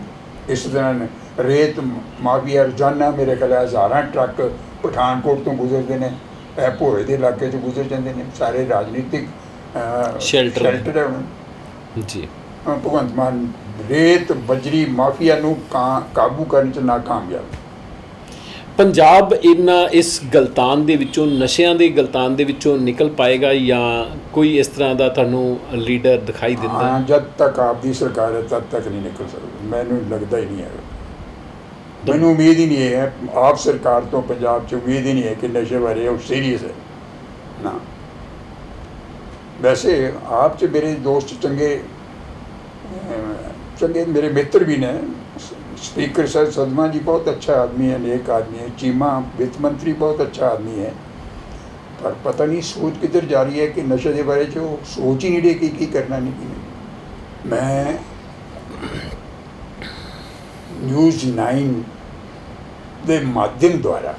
ਇਸ ਦੌਰਾਨ ਰੇਤ ਮਾਫੀਆ ਰੋਜ਼ਾਨਾ ਮੇਰੇ ਕੋਲ ਹਜ਼ਾਰਾਂ ਟਰੱਕ ਪਠਾਨਕੋਟ ਤੋਂ ਗੁਜ਼ਰਦੇ ਨੇ ਇਹ ਭੋਏ ਦੇ ਇਲਾਕੇ 'ਚ ਗੁਜ਼ਰ ਜਾਂਦੇ ਨੇ ਸਾਰੇ ਰਾਜਨੀਤਿਕ ਉਹਨਾਂ ਨੂੰ। ਜੀ। ਭਗਵੰਤ ਮਾਨ ਰੇਤ ਬਜਰੀ ਮਾਫੀਆ ਨੂੰ ਕਾਬੂ ਕਰਨ 'ਚ ਨਾਕਾਮਯਾਬ। ਪੰਜਾਬ ਇਹਨਾਂ ਇਸ ਗਲਤਾਨ ਦੇ ਵਿੱਚੋਂ ਨਸ਼ਿਆਂ ਦੇ ਗਲਤਾਨ ਦੇ ਵਿੱਚੋਂ ਨਿਕਲ ਪਾਏਗਾ ਜਾਂ ਕੋਈ ਇਸ ਤਰ੍ਹਾਂ ਦਾ ਤੁਹਾਨੂੰ ਲੀਡਰ ਦਿਖਾਈ ਦਿੰਦਾ? ਹਾਂ ਜਦ ਤੱਕ ਆਪਦੀ ਸਰਕਾਰ ਹੈ ਤਦ ਤੱਕ ਨਹੀਂ ਨਿਕਲ ਸਕਦਾ। ਮੈਨੂੰ ਲੱਗਦਾ ਹੀ ਨਹੀਂ ਹੈ ਮੈਨੂੰ ਉਮੀਦ ਹੀ ਨਹੀਂ ਹੈ। ਆਪ ਸਰਕਾਰ ਤੋਂ ਪੰਜਾਬ 'ਚ ਉਮੀਦ ਹੀ ਨਹੀਂ ਹੈ ਕਿ ਨਸ਼ੇ ਬਾਰੇ ਉਹ ਸੀਰੀਅਸ ਹੈ। ਨਾ। ਵੈਸੇ ਆਪ 'ਚ ਮੇਰੇ ਦੋਸਤ ਚੰਗੇ ਅਹ, ਚੰਗੇ ਮੇਰੇ ਮਿੱਤਰ ਵੀ ਨੇ स्पीकर सर सदमा जी बहुत अच्छा आदमी है नेक आदमी है चीमा वित्त मंत्री बहुत अच्छा आदमी है पर पता नहीं सोच किधर जा रही है कि नशे के बारे च वो सोच ही नहीं रही कि की करना नहीं की नहीं मैं ਨਿਊਜ਼ 9 ਦੇ ਮਾਧਿਅਮ ਦੁਆਰਾ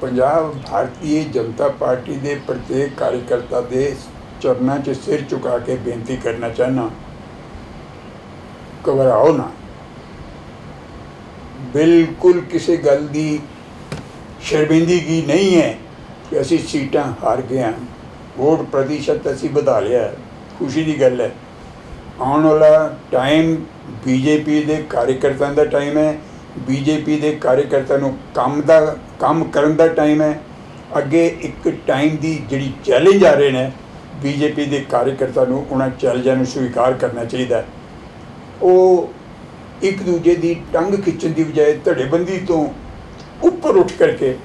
ਪੰਜਾਬ ਭਾਰਤੀ ਜਨਤਾ ਪਾਰਟੀ ਦੇ ਪ੍ਰਤੀਕ ਕਾਰਜਕਰਤਾ ਦੇ ਚਰਨਾਂ 'ਚ ਸਿਰ ਝੁਕਾ ਕੇ ਬੇਨਤੀ ਕਰਨਾ ਚਾਹਨਾ ਘਬਰਾਓ ਨਾ। ਬਿਲਕੁਲ ਕਿਸੇ ਗੱਲ ਦੀ ਸ਼ਰਮਿੰਦਗੀ ਨਹੀਂ ਹੈ ਕਿ ਅਸੀਂ ਸੀਟਾਂ ਹਾਰ ਗਏ ਹਾਂ। ਵੋਟ ਪ੍ਰਤੀਸ਼ਤ ਅਸੀਂ ਵਧਾ ਲਿਆ ਖੁਸ਼ੀ ਦੀ ਗੱਲ ਹੈ। ਆਉਣ ਵਾਲਾ ਟਾਈਮ ਬੀਜੇਪੀ ਦੇ ਕਾਰਜਕਰਤਾਵਾਂ ਦਾ ਟਾਈਮ ਹੈ। ਬੀਜੇਪੀ ਦੇ ਕਾਰਜਕਰਤਾ ਨੂੰ ਕੰਮ ਦਾ, ਕੰਮ ਕਰਨ ਦਾ ਟਾਈਮ ਹੈ। ਅੱਗੇ ਇੱਕ ਟਾਈਮ ਦੀ ਜਿਹੜੀ ਚੈਲੰਜ ਆ ਰਹੇ ਨੇ ਬੀਜੇਪੀ ਦੇ ਕਾਰਜਕਰਤਾ ਨੂੰ, ਉਹਨਾਂ ਚੈਲੰਜਾਂ ਨੂੰ ਸਵੀਕਾਰ ਕਰਨਾ ਚਾਹੀਦਾ ਹੈ। ਉਹ ਇੱਕ ਦੂਜੇ ਦੀ ਟੰਗ ਖਿੱਚਣ ਦੀ ਬਜਾਏ ਧੜੇਬੰਦੀ ਤੋਂ ਉੱਪਰ ਉੱਠ ਕਰਕੇ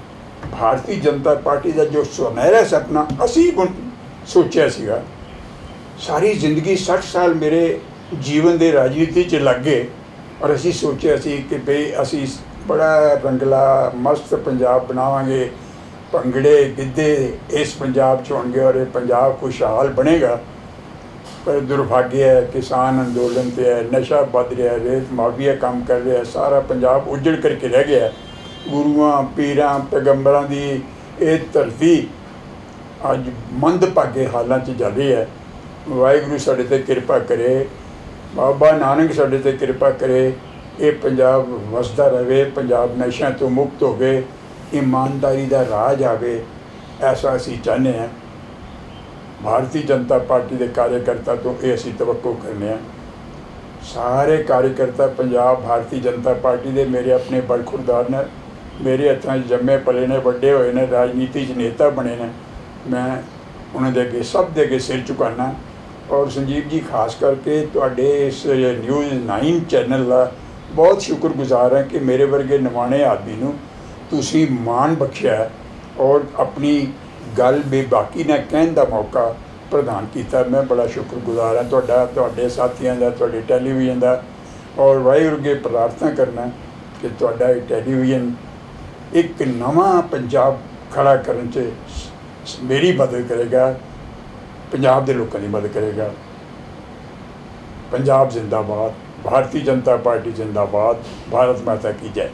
ਭਾਰਤੀ ਜਨਤਾ ਪਾਰਟੀ ਦਾ ਜੋ ਸੁਨਹਿਰਾ ਸੁਪਨਾ ਅਸੀਂ ਸੋਚਿਆ ਸੀਗਾ, ਸਾਰੀ ਜ਼ਿੰਦਗੀ 60 ਸਾਲ ਮੇਰੇ ਜੀਵਨ ਦੇ ਰਾਜਨੀਤੀ 'ਚ ਲੱਗ ਗਏ ਔਰ ਅਸੀਂ ਸੋਚਿਆ ਸੀ ਕਿ ਭਈ ਅਸੀਂ ਬੜਾ ਰੰਗਲਾ, ਮਸਤ ਪੰਜਾਬ ਬਣਾਵਾਂਗੇ। ਭੰਗੜੇ, ਗਿੱਧੇ, ਇਸ ਪੰਜਾਬ 'ਚ ਹੋਣਗੇ ਔਰ ਇਹ ਪੰਜਾਬ ਖੁਸ਼ਹਾਲ ਬਣੇਗਾ। ਪਰ ਦੁਰਭਾਗਿਆ ਹੈ, ਕਿਸਾਨ ਅੰਦੋਲਨ ਤੇ ਹੈ, ਨਸ਼ਾ ਵੱਧ ਰਿਹਾ ਹੈ, ਰੇਤ ਮਾਫੀਆ ਕੰਮ ਕਰ ਰਿਹਾ ਸਾਰਾ ਪੰਜਾਬ ਉਜੜ ਕਰਕੇ ਰਹਿ ਗਿਆ ਗੁਰੂਆਂ, ਪੀਰਾਂ, ਪੈਗੰਬਰਾਂ ਦੀ ਇਹ ਧਰਤੀ ਅੱਜ ਮੰਦਭਾਗੇ ਹਾਲਾਂ 'ਚ ਚੱਲ ਰਹੀ ਹੈ। ਵਾਹਿਗੁਰੂ ਸਾਡੇ ਤੇ ਕਿਰਪਾ ਕਰੇ, ਬਾਬਾ ਨਾਨਕ ਸਾਡੇ ਤੇ ਕਿਰਪਾ ਕਰੇ, ਇਹ ਪੰਜਾਬ ਵਸਦਾ ਰਹੇ, ਪੰਜਾਬ ਨਸ਼ਿਆਂ ਤੋਂ ਮੁਕਤ ਹੋਵੇ ਇਮਾਨਦਾਰੀ ਦਾ ਰਾਜ ਆਵੇ, ਐਸਾ ਅਸੀਂ ਚਾਹੁੰਦੇ ਹਾਂ। ਭਾਰਤੀ ਜਨਤਾ ਪਾਰਟੀ ਦੇ ਕਾਰਜਕਰਤਾ ਤੋਂ ਇਹ ਅਸੀਂ ਤਵੱਕੋ ਕਰਨੇ ਆ ਸਾਰੇ ਕਾਰਜਕਰਤਾ ਪੰਜਾਬ ਭਾਰਤੀ ਜਨਤਾ ਪਾਰਟੀ ਦੇ ਮੇਰੇ ਆਪਣੇ ਬੜਖੁਰਦਾਰ ਨੇ, ਮੇਰੇ ਹੱਥਾਂ 'ਚ ਜੰਮੇ ਪਲੇ ਨੇ, ਵੱਡੇ ਹੋਏ ਨੇ, ਰਾਜਨੀਤੀ 'ਚ ਨੇਤਾ ਬਣੇ ਨੇ। ਮੈਂ ਉਹਨਾਂ ਦੇ ਅੱਗੇ, ਸਭ ਦੇ ਅੱਗੇ ਸਿਰ ਝੁਕਾਨਾ ਔਰ ਸੰਜੀਵ ਜੀ, ਖਾਸ ਕਰਕੇ ਤੁਹਾਡੇ ਇਸ ਨਿਊਜ਼ 9 ਚੈਨਲ ਦਾ ਬਹੁਤ ਸ਼ੁਕਰਗੁਜ਼ਾਰ ਹਾਂ ਕਿ ਮੇਰੇ ਵਰਗੇ ਨਵਾਣੇ ਆਦਮੀ ਨੂੰ ਤੁਸੀਂ ਮਾਣ ਬਖਸ਼ਿਆ ਔਰ ਆਪਣੀ ਗੱਲ ਬੇਬਾਕੀ ਨਾਲ ਕਹਿਣ ਦਾ ਮੌਕਾ ਪ੍ਰਦਾਨ ਕੀਤਾ। ਮੈਂ ਬੜਾ ਸ਼ੁਕਰਗੁਜ਼ਾਰ ਹਾਂ ਤੁਹਾਡਾ, ਤੁਹਾਡੇ ਸਾਥੀਆਂ ਦਾ, ਤੁਹਾਡੇ ਟੈਲੀਵਿਜ਼ਨ ਦਾ ਔਰ ਵਾਹਿਗੁਰੂ ਅੱਗੇ ਪ੍ਰਾਰਥਨਾ ਕਰਨਾ ਕਿ ਤੁਹਾਡਾ ਇਹ ਟੈਲੀਵਿਜ਼ਨ ਇੱਕ ਨਵਾਂ ਪੰਜਾਬ ਖੜਾ ਕਰਨ 'ਚ ਮੇਰੀ ਮਦਦ ਕਰੇਗਾ, ਪੰਜਾਬ ਦੇ ਲੋਕਾਂ ਦੀ ਮਦਦ ਕਰੇਗਾ। ਪੰਜਾਬ ਜ਼ਿੰਦਾਬਾਦ, ਭਾਰਤੀ ਜਨਤਾ ਪਾਰਟੀ ਜ਼ਿੰਦਾਬਾਦ, ਭਾਰਤ ਮਾਤਾ ਕੀ ਜੈ।